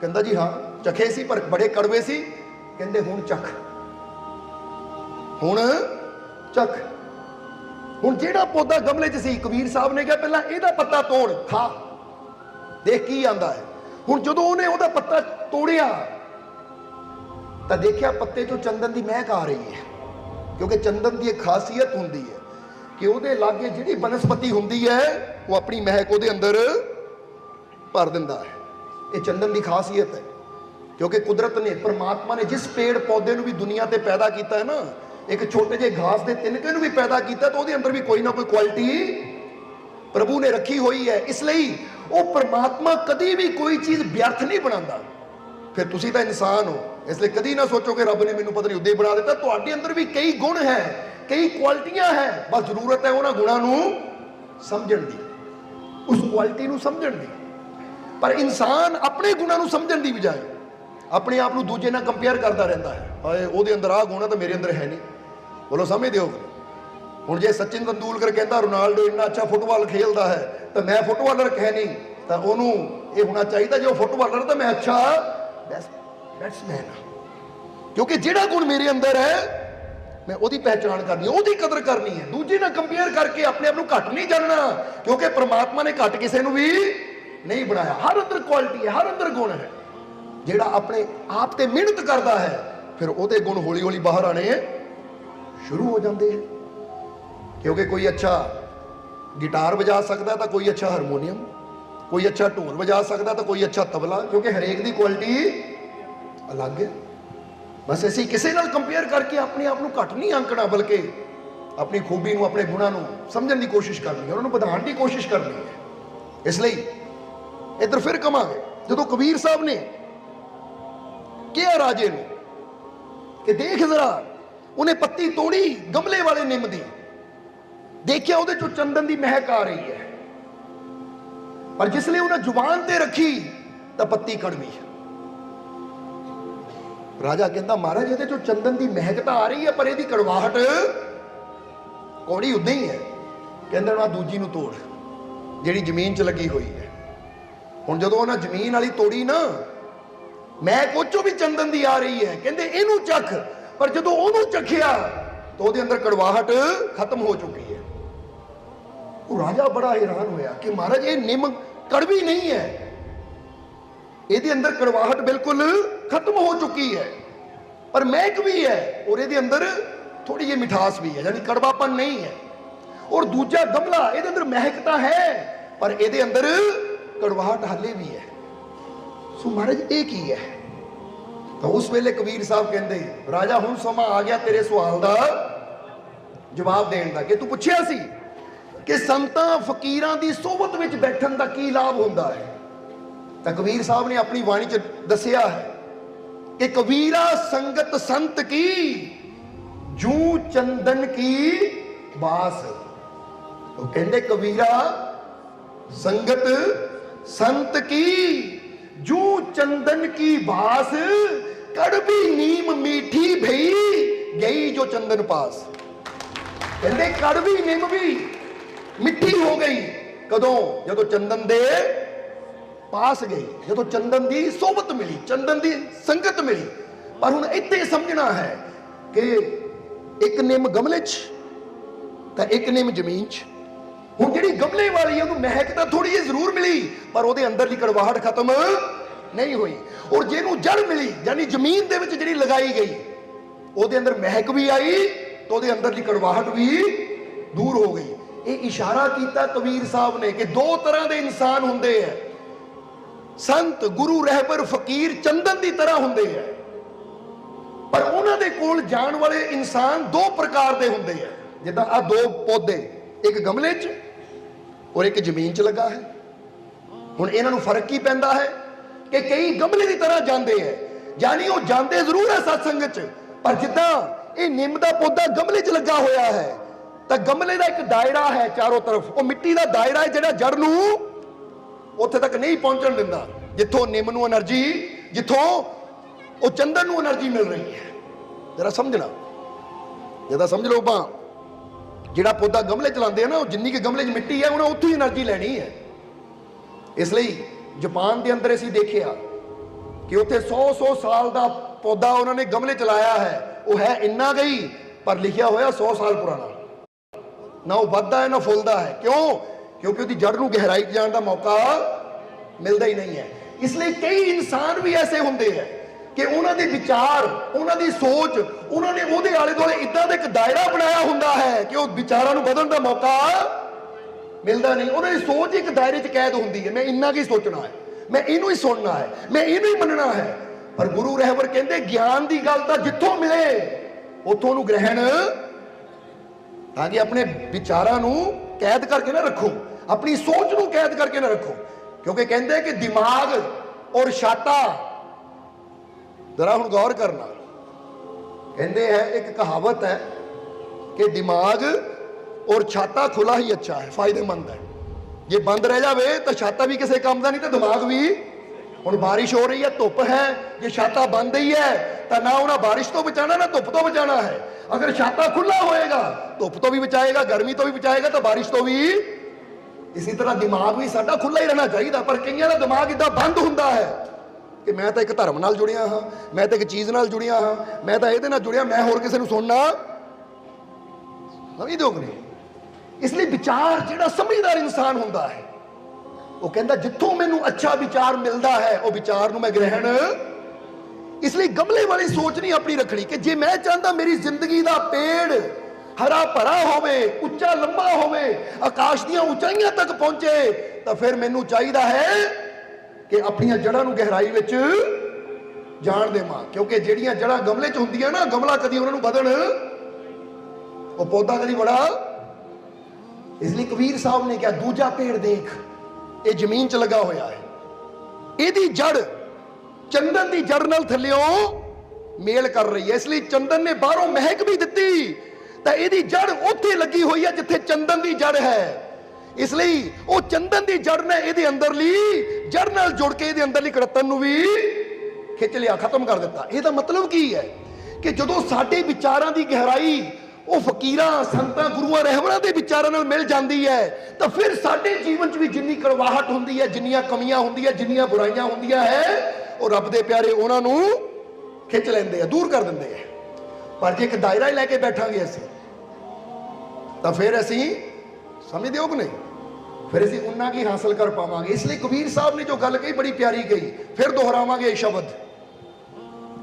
S1: ਕਹਿੰਦਾ ਜੀ ਹਾਂ, ਚਖੇ ਸੀ, ਪਰ ਬੜੇ ਕੜਵੇ ਸੀ। ਕਹਿੰਦੇ ਹੁਣ ਚਖ ਹੁਣ ਚਖ ਹੁਣ ਜਿਹੜਾ ਪੌਦਾ ਗਮਲੇ 'ਚ ਸੀ, ਕਬੀਰ ਸਾਹਿਬ ਨੇ ਕਿਹਾ ਪਹਿਲਾਂ ਇਹਦਾ ਪੱਤਾ ਤੋੜ, ਖਾ। ਦੇਖ ਕੀ ਆਂਦਾ ਹੈ। ਹੁਣ ਜਦੋਂ ਉਹਨੇ ਉਹਦਾ ਪੱਤਾ ਤੋੜਿਆ, ਤਾਂ ਦੇਖਿਆ ਪੱਤੇ 'ਚੋਂ ਚੰਦਨ ਦੀ ਮਹਿਕ ਆ ਰਹੀ ਹੈ। ਕਿਉਂਕਿ ਚੰਦਨ ਦੀ ਇੱਕ ਖਾਸੀਅਤ ਹੁੰਦੀ ਹੈ ਕਿ ਉਹਦੇ ਲਾਗੇ ਜਿਹੜੀ ਬਨਸਪਤੀ ਹੁੰਦੀ ਹੈ, ਉਹ ਆਪਣੀ ਮਹਿਕ ਉਹਦੇ ਅੰਦਰ ਭਰ ਦਿੰਦਾ ਹੈ। ਇਹ ਚੰਦਨ ਦੀ ਖਾਸੀਅਤ ਹੈ। ਕਿਉਂਕਿ ਕੁਦਰਤ ਨੇ, ਪਰਮਾਤਮਾ ਨੇ ਜਿਸ ਪੇੜ ਪੌਦੇ ਨੂੰ ਵੀ ਦੁਨੀਆ ਤੇ ਪੈਦਾ ਕੀਤਾ ਹੈ ਨਾ, ਇੱਕ ਛੋਟੇ ਜਿਹੇ ਘਾਸ ਦੇ ਤਿਨਕੇ ਨੂੰ ਵੀ ਪੈਦਾ ਕੀਤਾ, ਤਾਂ ਉਹਦੇ ਅੰਦਰ ਵੀ ਕੋਈ ਨਾ ਕੋਈ ਕੁਆਲਿਟੀ ਪ੍ਰਭੂ ਨੇ ਰੱਖੀ ਹੋਈ ਹੈ। ਇਸ ਲਈ ਉਹ ਪਰਮਾਤਮਾ ਕਦੀ ਵੀ ਕੋਈ ਚੀਜ਼ ਵਿਅਰਥ ਨਹੀਂ ਬਣਾਉਂਦਾ। ਫਿਰ ਤੁਸੀਂ ਤਾਂ ਇਨਸਾਨ ਹੋ, ਇਸ ਲਈ ਕਦੀ ਨਾ ਸੋਚੋ ਕਿ ਰੱਬ ਨੇ ਮੈਨੂੰ ਪਤਾ ਨਹੀਂ ਉਦਾਂ ਬਣਾ ਦਿੱਤਾ। ਤੁਹਾਡੇ ਅੰਦਰ ਵੀ ਕਈ ਗੁਣ ਹੈ, ਕਈ ਕੁਆਲਿਟੀਆਂ ਹੈ, ਬਸ ਜ਼ਰੂਰਤ ਹੈ ਉਹਨਾਂ ਗੁਣਾਂ ਨੂੰ ਸਮਝਣ ਦੀ, ਉਸ ਕੁਆਲਿਟੀ ਨੂੰ ਸਮਝਣ ਦੀ। ਪਰ ਇਨਸਾਨ ਆਪਣੇ ਗੁਣਾਂ ਨੂੰ ਸਮਝਣ ਦੀ ਬਜਾਏ ਆਪਣੇ ਆਪ ਨੂੰ ਦੂਜੇ ਨਾਲ ਕੰਪੇਅਰ ਕਰਦਾ ਰਹਿੰਦਾ ਹੈ। ਹਾਏ, ਉਹਦੇ ਅੰਦਰ ਆਹ ਗੁਣ ਹੈ ਤਾਂ ਮੇਰੇ ਅੰਦਰ ਹੈ ਨਹੀਂ। ਬੋਲੋ, ਸਮਝਦੇ ਹੋ ਹੁਣ ਜੇ ਸਚਿਨ ਤੰਦੂਲਕਰ ਕਹਿੰਦਾ ਰੋਨਾਲਡੋ ਇੰਨਾ ਅੱਛਾ ਫੁੱਟਬਾਲ ਖੇਲਦਾ ਹੈ, ਤਾਂ ਮੈਂ ਫੁੱਟਬਾਲਰ ਕਹਿ ਨਹੀਂ। ਤਾਂ ਉਹਨੂੰ ਇਹ ਹੋਣਾ ਚਾਹੀਦਾ, ਜੇ ਉਹ ਫੁੱਟਬਾਲਰ, ਤਾਂ ਮੈਂ ਅੱਛਾ ਬੈਟਸਮੈਨ ਕਿਉਂਕਿ ਜਿਹੜਾ ਗੁਣ ਮੇਰੇ ਅੰਦਰ ਹੈ, ਮੈਂ ਉਹਦੀ ਪਹਿਚਾਣ ਕਰਨੀ ਹੈ, ਉਹਦੀ ਕਦਰ ਕਰਨੀ ਹੈ। ਦੂਜੇ ਨਾਲ ਕੰਪੇਅਰ ਕਰਕੇ ਆਪਣੇ ਆਪ ਨੂੰ ਘੱਟ ਨਹੀਂ ਜਾਣਨਾ, ਕਿਉਂਕਿ ਪ੍ਰਮਾਤਮਾ ਨੇ ਘੱਟ ਕਿਸੇ ਨੂੰ ਵੀ ਨਹੀਂ ਬਣਾਇਆ। ਹਰ ਅੰਦਰ ਕੁਆਲਿਟੀ ਹੈ, ਹਰ ਅੰਦਰ ਗੁਣ ਹੈ। ਜਿਹੜਾ ਆਪਣੇ ਆਪ ਤੇ ਮਿਹਨਤ ਕਰਦਾ ਹੈ, ਫਿਰ ਉਹਦੇ ਗੁਣ ਹੌਲੀ ਹੌਲੀ ਬਾਹਰ ਆਣੇ ਸ਼ੁਰੂ ਹੋ ਜਾਂਦੇ ਹੈ ਕਿਉਂਕਿ ਕੋਈ ਅੱਛਾ ਗਿਟਾਰ ਵਜਾ ਸਕਦਾ ਤਾਂ ਕੋਈ ਅੱਛਾ ਹਾਰਮੋਨੀਅਮ, ਕੋਈ ਅੱਛਾ ਢੋਲ ਵਜਾ ਸਕਦਾ ਤਾਂ ਕੋਈ ਅੱਛਾ ਤਬਲਾ, ਕਿਉਂਕਿ ਹਰੇਕ ਦੀ ਕੁਆਲਿਟੀ ਅਲੱਗ ਹੈ। ਬਸ ਅਸੀਂ ਕਿਸੇ ਨਾਲ ਕੰਪੇਅਰ ਕਰਕੇ ਆਪਣੇ ਆਪ ਨੂੰ ਘੱਟ ਨਹੀਂ ਆਂਕਣਾ ਬਲਕਿ ਆਪਣੀ ਖੂਬੀ ਨੂੰ, ਆਪਣੇ ਗੁਣਾਂ ਨੂੰ ਸਮਝਣ ਦੀ ਕੋਸ਼ਿਸ਼ ਕਰਨੀ ਹੈ, ਉਹਨਾਂ ਨੂੰ ਵਧਾਉਣ ਦੀ ਕੋਸ਼ਿਸ਼ ਕਰਨੀ ਹੈ। ਇਸ ਲਈ ਇੱਧਰ ਫਿਰ ਕਮਾਂਗੇ ਜਦੋਂ ਕਬੀਰ ਸਾਹਿਬ ਨੇ ਕਿਹਾ ਰਾਜੇ ਨੂੰ ਕਿ ਦੇਖ ਜ਼ਰਾ, ਉਹਨੇ ਪੱਤੀ ਤੋੜੀ, ਗਮਲੇ ਵਾਲੇ ਨਿੰਮ ਦੀ ਦੇਖਿਆ ਉਹਦੇ ਚੋਂ ਚੰਦਨ ਦੀ ਮਹਿਕ ਆ ਰਹੀ ਹੈ। ਪਰ ਜਿਸ ਲਈ ਉਹਨਾਂ ਜ਼ੁਬਾਨ ਤੇ ਰੱਖੀ, ਤਾਂ ਪੱਤੀ ਕੜਵੀ ਰਾਜਾ ਕਹਿੰਦਾ, ਮਹਾਰਾਜ, ਇਹਦੇ ਚੋਂ ਚੰਦਨ ਦੀ ਮਹਿਕ ਤਾਂ ਆ ਰਹੀ ਹੈ, ਪਰ ਇਹਦੀ ਕੜਵਾਹਟ ਕੌੜੀ ਉਦਾਂ ਹੀ ਹੈ। ਕਹਿੰਦਾ, ਨਾ, ਦੂਜੀ ਨੂੰ ਤੋੜ, ਜਿਹੜੀ ਜ਼ਮੀਨ 'ਚ ਲੱਗੀ ਹੋਈ ਹੈ। ਹੁਣ ਜਦੋਂ ਉਹਨਾਂ ਜ਼ਮੀਨ ਵਾਲੀ ਤੋੜੀ ਨਾ ਮੈਂ ਕੋਚੋ ਵੀ ਚੰਦਨ ਦੀ ਆ ਰਹੀ ਹੈ। ਕਹਿੰਦੇ ਇਹਨੂੰ ਚੱਖ। ਪਰ ਜਦੋਂ ਉਹਨੂੰ ਚੱਖਿਆ, ਤਾਂ ਉਹਦੇ ਅੰਦਰ ਕੜਵਾਹਟ ਖਤਮ ਹੋ ਚੁੱਕੀ ਹੈ। ਉਹ ਰਾਜਾ ਬੜਾ ਹੈਰਾਨ ਹੋਇਆ ਕਿ ਮਹਾਰਾਜ, ਇਹ ਨਿੰਮ ਕੜਵੀ ਨਹੀਂ ਹੈ। ਇਹਦੇ ਅੰਦਰ ਕੜਵਾਹਟ ਬਿਲਕੁਲ ਖਤਮ ਹੋ ਚੁੱਕੀ ਹੈ। ਪਰ ਮਹਿਕ ਵੀ ਹੈ ਔਰ ਇਹਦੇ ਅੰਦਰ ਥੋੜੀ ਜਿਹੀ ਮਿਠਾਸ ਵੀ ਹੈ, ਯਾਨੀ ਕੜਵਾਪਨ ਨਹੀਂ ਹੈ। ਔਰ ਦੂਜਾ ਗਮਲਾ, ਇਹਦੇ ਅੰਦਰ ਮਹਿਕ ਤਾਂ ਹੈ, ਪਰ ਇਹਦੇ ਅੰਦਰ ਕੜਵਾਹਟ ਹਾਲੇ ਵੀ ਹੈ। ਸੋ ਮਹਾਰਾਜ, ਇਹ ਕੀ ਹੈ? ਤਾਂ ਉਸ ਵੇਲੇ ਕਬੀਰ ਸਾਹਿਬ ਕਹਿੰਦੇ, ਰਾਜਾ, ਹੁਣ ਸਮਾਂ ਆ ਗਿਆ ਤੇਰੇ ਸਵਾਲ ਦਾ ਜਵਾਬ ਦੇਣ ਦਾ। ਕਿ ਤੂੰ ਪੁੱਛਿਆ ਸੀ ਕਿ ਸੰਤਾਂ ਫਕੀਰਾਂ ਦੀ ਸੋਭਤ ਵਿੱਚ ਬੈਠਣ ਦਾ ਕੀ ਲਾਭ ਹੁੰਦਾ ਹੈ? ਤਾਂ ਕਬੀਰ ਸਾਹਿਬ ਨੇ ਆਪਣੀ ਬਾਣੀ 'ਚ ਦੱਸਿਆ ਹੈ ਕਿ ਕਬੀਰਾ, ਸੰਗਤ ਸੰਤ ਕੀ? ਜੂ ਚੰਦਨ ਕੀ ਬਾਸ? ਉਹ ਕਹਿੰਦੇ, ਕਬੀਰਾ, ਸੰਗਤ ਸੰਤ ਕੀ? ਜੂ ਚੰਦਨ ਕੀ ਬਾਸ? ਕੜਬੀ ਨੀਮ ਮੀਠੀ ਭਈ, ਗਈ ਜੋ ਚੰਦਨ ਪਾਸ। ਕਹਿੰਦੇ ਕੜਵੀ ਨਿੰਮ ਵੀ ਮਿੱਠੀ ਹੋ ਗਈ। ਕਦੋਂ? ਜਦੋਂ ਚੰਦਨ ਦੇ ਪਾਸ ਗਈ ਜਦੋਂ ਚੰਦਨ ਦੀ ਸੋਬਤ ਮਿਲੀ, ਚੰਦਨ ਦੀ ਸੰਗਤ ਮਿਲੀ। ਪਰ ਹੁਣ ਇੱਥੇ ਸਮਝਣਾ ਹੈ ਕਿ ਇੱਕ ਨਿੰਮ ਗਮਲੇ 'ਚ, ਤਾਂ ਇੱਕ ਨਿੰਮ ਜ਼ਮੀਨ 'ਚ। ਹੁਣ ਜਿਹੜੀ ਗਮਲੇ ਵਾਲੀ ਉਹਨੂੰ ਮਹਿਕ ਤਾਂ ਥੋੜੀ ਜਿਹੀ ਜ਼ਰੂਰ ਮਿਲੀ, ਪਰ ਉਹਦੇ ਅੰਦਰਲੀ ਕੜਵਾਹਟ ਖਤਮ ਨਹੀਂ ਹੋਈ। ਔਰ ਜਿਹਨੂੰ ਜੜ ਮਿਲੀ, ਯਾਨੀ ਜ਼ਮੀਨ ਦੇ ਵਿੱਚ ਜਿਹੜੀ ਲਗਾਈ ਗਈ, ਉਹਦੇ ਅੰਦਰ ਮਹਿਕ ਵੀ ਆਈ ਤੇ ਉਹਦੇ ਅੰਦਰਲੀ ਕੜਵਾਹਟ ਵੀ ਦੂਰ ਹੋ ਗਈ। ਇਹ ਇਸ਼ਾਰਾ ਕੀਤਾ ਕਬੀਰ ਸਾਹਿਬ ਨੇ ਕਿ ਦੋ ਤਰ੍ਹਾਂ ਦੇ ਇਨਸਾਨ ਹੁੰਦੇ ਆ। ਸੰਤ, ਗੁਰੂ, ਰਹਿਬਰ, ਫਕੀਰ, ਚੰਦਨ ਦੀ ਤਰ੍ਹਾਂ ਹੁੰਦੇ ਆ। ਪਰ ਉਹਨਾਂ ਦੇ ਕੋਲ ਜਾਣ ਵਾਲੇ ਇਨਸਾਨ ਦੋ ਪ੍ਰਕਾਰ ਦੇ ਹੁੰਦੇ ਆ। ਜਿੱਦਾਂ ਆ ਦੋ ਪੌਦੇ, ਇੱਕ ਗਮਲੇ 'ਚ ਔਰ ਇੱਕ ਜ਼ਮੀਨ 'ਚ ਲੱਗਾ ਹੈ। ਹੁਣ ਇਹਨਾਂ ਨੂੰ ਫ਼ਰਕ ਕੀ ਪੈਂਦਾ ਹੈ ਕਿ ਕਈ ਗਮਲੇ ਦੀ ਤਰ੍ਹਾਂ ਜਾਂਦੇ ਐ ਯਾਨੀ ਉਹ ਜਾਂਦੇ ਜ਼ਰੂਰ ਐ ਸਤ ਸੰਗਤ 'ਚ, ਪਰ ਜਿੱਦਾਂ ਇਹ ਨਿੰਮ ਦਾ ਪੌਦਾ ਗਮਲੇ 'ਚ ਲੱਗਾ ਹੋਇਆ ਹੈ, ਤਾਂ ਗਮਲੇ ਦਾ ਇੱਕ ਦਾਇਰਾ ਹੈ ਚਾਰੋਂ ਤਰਫ। ਉਹ ਮਿੱਟੀ ਦਾ ਦਾਇਰਾ ਹੈ ਜਿਹੜਾ ਜੜ ਨੂੰ ਉੱਥੇ ਤੱਕ ਨਹੀਂ ਪਹੁੰਚਣ ਦਿੰਦਾ। ਜਿੱਥੋਂ ਨਿੰਮ ਨੂੰ એનર્ਜੀ, ਜਿੱਥੋਂ ਉਹ ਚੰਦਨ ਨੂੰ એનર્ਜੀ ਮਿਲ ਰਹੀ ਹੈ। ਜਰਾ ਸਮਝਣਾ। ਜਦਾ ਸਮਝ ਲਓ ਬਾ ਜਿਹੜਾ ਪੌਦਾ ਗਮਲੇ ਚ ਲਾਉਂਦੇ ਆ ਨਾ, ਉਹ ਜਿੰਨੀ ਕਿ ਗਮਲੇ 'ਚ ਮਿੱਟੀ ਹੈ ਉਹਨੇ ਉੱਥੋਂ ਹੀ એનર્ਜੀ ਲੈਣੀ ਹੈ। ਇਸ ਲਈ ਜਾਪਾਨ ਦੇ ਅੰਦਰ ਅਸੀਂ ਦੇਖਿਆ ਕਿ ਉੱਥੇ 100-100 ਸਾਲ ਦਾ ਪੌਦਾ ਉਹਨਾਂ ਨੇ ਗਮਲੇ ਚ ਲਾਇਆ ਹੈ। ਉਹ ਹੈ ਇੰਨਾ ਗਈ, ਪਰ ਲਿਖਿਆ ਹੋਇਆ 100 ਸਾਲ ਪੁਰਾਣਾ। ਨਾ ਉਹ ਵੱਧਦਾ ਹੈ, ਨਾ ਫੁੱਲਦਾ ਹੈ। ਕਿਉਂ? ਕਿਉਂਕਿ ਉਹਦੀ ਜੜ ਨੂੰ ਗਹਿਰਾਈ ਜਾਣ ਦਾ ਮੌਕਾ ਮਿਲਦਾ ਹੀ ਨਹੀਂ ਹੈ। ਇਸ ਲਈ ਕਈ ਇਨਸਾਨ ਵੀ ਐਸੇ ਹੁੰਦੇ ਹੈ। ਕਿ ਉਹਨਾਂ ਦੇ ਵਿਚਾਰ, ਉਹਨਾਂ ਦੀ ਸੋਚ, ਉਹਨਾਂ ਨੇ ਉਹਦੇ ਆਲੇ ਦੁਆਲੇ ਇਦਾਂ ਦਾ ਇੱਕ ਦਾਇਰਾ ਬਣਾਇਆ ਹੁੰਦਾ ਹੈ ਕਿ ਉਹ ਵਿਚਾਰਾਂ ਨੂੰ ਬਦਲਣ ਦਾ ਮੌਕਾ ਮਿਲਦਾ ਨਹੀਂ। ਉਹਨਾਂ ਦੀ ਸੋਚ ਇੱਕ ਦਾਇਰੇ 'ਚ ਕੈਦ ਹੁੰਦੀ ਹੈ। ਮੈਂ ਇੰਨਾ ਕੀ ਸੋਚਣਾ ਹੈ? ਮੈਂ ਇਹਨੂੰ ਹੀ ਸੁਣਨਾ ਹੈ। ਮੈਂ ਇਹਨੂੰ ਹੀ ਮੰਨਣਾ ਹੈ। ਪਰ ਗੁਰੂ ਰਹਿਬਰ ਕਹਿੰਦੇ, ਗਿਆਨ ਦੀ ਗੱਲ ਤਾਂ ਜਿੱਥੋਂ ਮਿਲੇ, ਉੱਥੋਂ ਨੂੰ ਗ੍ਰਹਿਣ ਤਾਂ ਕਿ ਆਪਣੇ ਵਿਚਾਰਾਂ ਨੂੰ ਕੈਦ ਕਰਕੇ ਨਾ ਰੱਖੋ। ਆਪਣੀ ਸੋਚ ਨੂੰ ਕੈਦ ਕਰਕੇ ਨਾ ਰੱਖੋ। ਕਿਉਂਕਿ ਕਹਿੰਦੇ ਕਿ ਦਿਮਾਗ ਔਰ ਛਾਤਾ ਜ਼ਰਾ ਹੁਣ ਗੌਰ ਕਰਨਾ। ਕਹਿੰਦੇ ਹੈ ਇੱਕ ਕਹਾਵਤ ਹੈ ਕਿ ਦਿਮਾਗ ਔਰ ਛਾਤਾ ਖੁੱਲਾ ਹੀ ਅੱਛਾ ਹੈ, ਫਾਇਦੇਮੰਦ ਹੈ। ਜੇ ਬੰਦ ਰਹਿ ਜਾਵੇ ਤਾਂ ਛਾਤਾ ਵੀ ਕਿਸੇ ਕੰਮ ਦਾ ਨਹੀਂ, ਤੇ ਦਿਮਾਗ ਵੀ। ਹੁਣ ਬਾਰਿਸ਼ ਹੋ ਰਹੀ ਹੈ, ਧੁੱਪ ਹੈ, ਜੇ ਛਾਤਾ ਬੰਦ ਹੀ ਹੈ, ਤਾਂ ਨਾ ਉਹਨਾਂ ਬਾਰਿਸ਼ ਤੋਂ ਬਚਾਣਾ ਨਾ ਧੁੱਪ ਤੋਂ ਬਚਾਣਾ ਹੈ। ਅਗਰ ਛਾਤਾ ਖੁੱਲਾ ਹੋਏਗਾ, ਧੁੱਪ ਤੋਂ ਵੀ ਬਚਾਏਗਾ, ਗਰਮੀ ਤੋਂ ਵੀ ਬਚਾਏਗਾ, ਤਾਂ ਬਾਰਿਸ਼ ਤੋਂ ਵੀ। ਇਸੇ ਤਰ੍ਹਾਂ ਦਿਮਾਗ ਵੀ ਸਾਡਾ ਖੁੱਲਾ ਹੀ ਰਹਿਣਾ ਚਾਹੀਦਾ, ਪਰ ਕਈਆਂ ਦਾ ਦਿਮਾਗ ਇਦਾਂ ਬੰਦ ਹੁੰਦਾ ਹੈ। ਕਿ ਮੈਂ ਤਾਂ ਇੱਕ ਧਰਮ ਨਾਲ ਜੁੜਿਆ ਹਾਂ, ਮੈਂ ਤਾਂ ਇੱਕ ਚੀਜ਼ ਨਾਲ ਜੁੜਿਆ ਹਾਂ, ਮੈਂ ਤਾਂ ਇਹਦੇ ਨਾਲ ਜੁੜਿਆ, ਮੈਂ ਹੋਰ ਕਿਸੇ ਨੂੰ ਸੁਣਨਾ ਸਮਝਦੇ ਹੋ ਇਸ ਲਈ ਵਿਚਾਰ ਜਿਹੜਾ ਸਮਝਦਾਰ ਇਨਸਾਨ ਹੁੰਦਾ ਹੈ, ਉਹ ਕਹਿੰਦਾ ਜਿੱਥੋਂ ਮੈਨੂੰ ਅੱਛਾ ਵਿਚਾਰ ਮਿਲਦਾ ਹੈ, ਉਹ ਵਿਚਾਰ ਨੂੰ ਮੈਂ ਗ੍ਰਹਿਣ ਇਸ ਲਈ ਗਮਲੇ ਵਾਲੀ ਸੋਚ ਨਹੀਂ ਆਪਣੀ ਰੱਖਣੀ ਕਿ ਜੇ ਮੈਂ ਚਾਹੁੰਦਾ ਮੇਰੀ ਜ਼ਿੰਦਗੀ ਦਾ ਪੇੜ ਹਰਾ ਭਰਾ ਹੋਵੇ, ਉੱਚਾ ਲੰਬਾ ਹੋਵੇ, ਆਕਾਸ਼ ਦੀਆਂ ਉਚਾਈਆਂ ਤੱਕ ਪਹੁੰਚੇ, ਤਾਂ ਫਿਰ ਮੈਨੂੰ ਚਾਹੀਦਾ ਹੈ ਕਿ ਆਪਣੀਆਂ ਜੜ੍ਹਾਂ ਨੂੰ ਗਹਿਰਾਈ ਵਿੱਚ ਜਾਣ ਦੇਵਾਂ ਕਿਉਂਕਿ ਜਿਹੜੀਆਂ ਜੜ੍ਹਾਂ ਗਮਲੇ 'ਚ ਹੁੰਦੀਆਂ ਨਾ, ਗਮਲਾ ਕਦੀ ਉਹਨਾਂ ਨੂੰ ਵਧਣ, ਉਹ ਪੌਦਾ ਕਦੀ ਬੜਾ। ਇਸ ਲਈ ਕਬੀਰ ਸਾਹਿਬ ਨੇ ਕਿਹਾ, ਦੂਜਾ ਪੇੜ ਦੇਖ, ਇਹ ਜ਼ਮੀਨ 'ਚ ਲੱਗਾ ਹੋਇਆ ਹੈ। ਇਹਦੀ ਜੜ ਚੰਦਨ ਦੀ ਜੜ ਨਾਲ ਥੱਲਿਓ ਮੇਲ ਕਰ ਰਹੀ ਹੈ। ਇਸ ਲਈ ਚੰਦਨ ਨੇ ਬਾਹਰੋਂ ਮਹਿਕ ਵੀ ਦਿੱਤੀ। ਤਾਂ ਇਹਦੀ ਜੜ ਉੱਥੇ ਲੱਗੀ ਹੋਈ ਹੈ, ਜਿੱਥੇ ਚੰਦਨ ਦੀ ਜੜ ਹੈ। ਇਸ ਲਈ ਉਹ ਚੰਦਨ ਦੀ ਜੜ ਨੇ ਇਹਦੇ ਅੰਦਰਲੀ ਜੜ ਨਾਲ ਜੁੜ ਕੇ ਇਹਦੇ ਅੰਦਰਲੀ ਕੜਤਨ ਨੂੰ ਵੀ ਖਿੱਚ ਲਿਆ, ਖਤਮ ਕਰ ਦਿੱਤਾ। ਇਹਦਾ ਮਤਲਬ ਕੀ ਹੈ ਕਿ ਜਦੋਂ ਸਾਡੇ ਵਿਚਾਰਾਂ ਦੀ ਗਹਿਰਾਈ ਉਹ ਫਕੀਰਾਂ, ਸੰਤਾਂ, ਗੁਰੂਆਂ ਰਹਿਬਰਾਂ ਦੇ ਵਿਚਾਰਾਂ ਨਾਲ ਮਿਲ ਜਾਂਦੀ ਹੈ, ਤਾਂ ਫਿਰ ਸਾਡੇ ਜੀਵਨ 'ਚ ਵੀ ਜਿੰਨੀ ਕੜਵਾਹਟ ਹੁੰਦੀ ਹੈ, ਜਿੰਨੀਆਂ ਕਮੀਆਂ ਹੁੰਦੀਆਂ ਜਿੰਨੀਆਂ ਬੁਰਾਈਆਂ ਹੁੰਦੀਆਂ ਹੈ, ਉਹ ਰੱਬ ਦੇ ਪਿਆਰੇ ਉਹਨਾਂ ਨੂੰ ਖਿੱਚ ਲੈਂਦੇ ਆ, ਦੂਰ ਕਰ ਦਿੰਦੇ ਆ। ਪਰ ਜੇ ਇੱਕ ਦਾਇਰਾ ਹੀ ਲੈ ਕੇ ਬੈਠਾਂਗੇ ਅਸੀਂ, ਤਾਂ ਫਿਰ ਅਸੀਂ ਸਮਝਦੇ ਹੋ ਕਿ ਨਹੀਂ? ਫਿਰ ਅਸੀਂ ਉਹਨਾਂ ਕੀ ਹਾਸਲ ਕਰ ਪਾਵਾਂਗੇ। ਇਸ ਲਈ ਕਬੀਰ ਸਾਹਿਬ ਨੇ ਜੋ ਗੱਲ ਕਹੀ, ਬੜੀ ਪਿਆਰੀ ਕਹੀ। ਫਿਰ ਦੁਹਰਾਵਾਂਗੇ ਇਹ ਸ਼ਬਦ।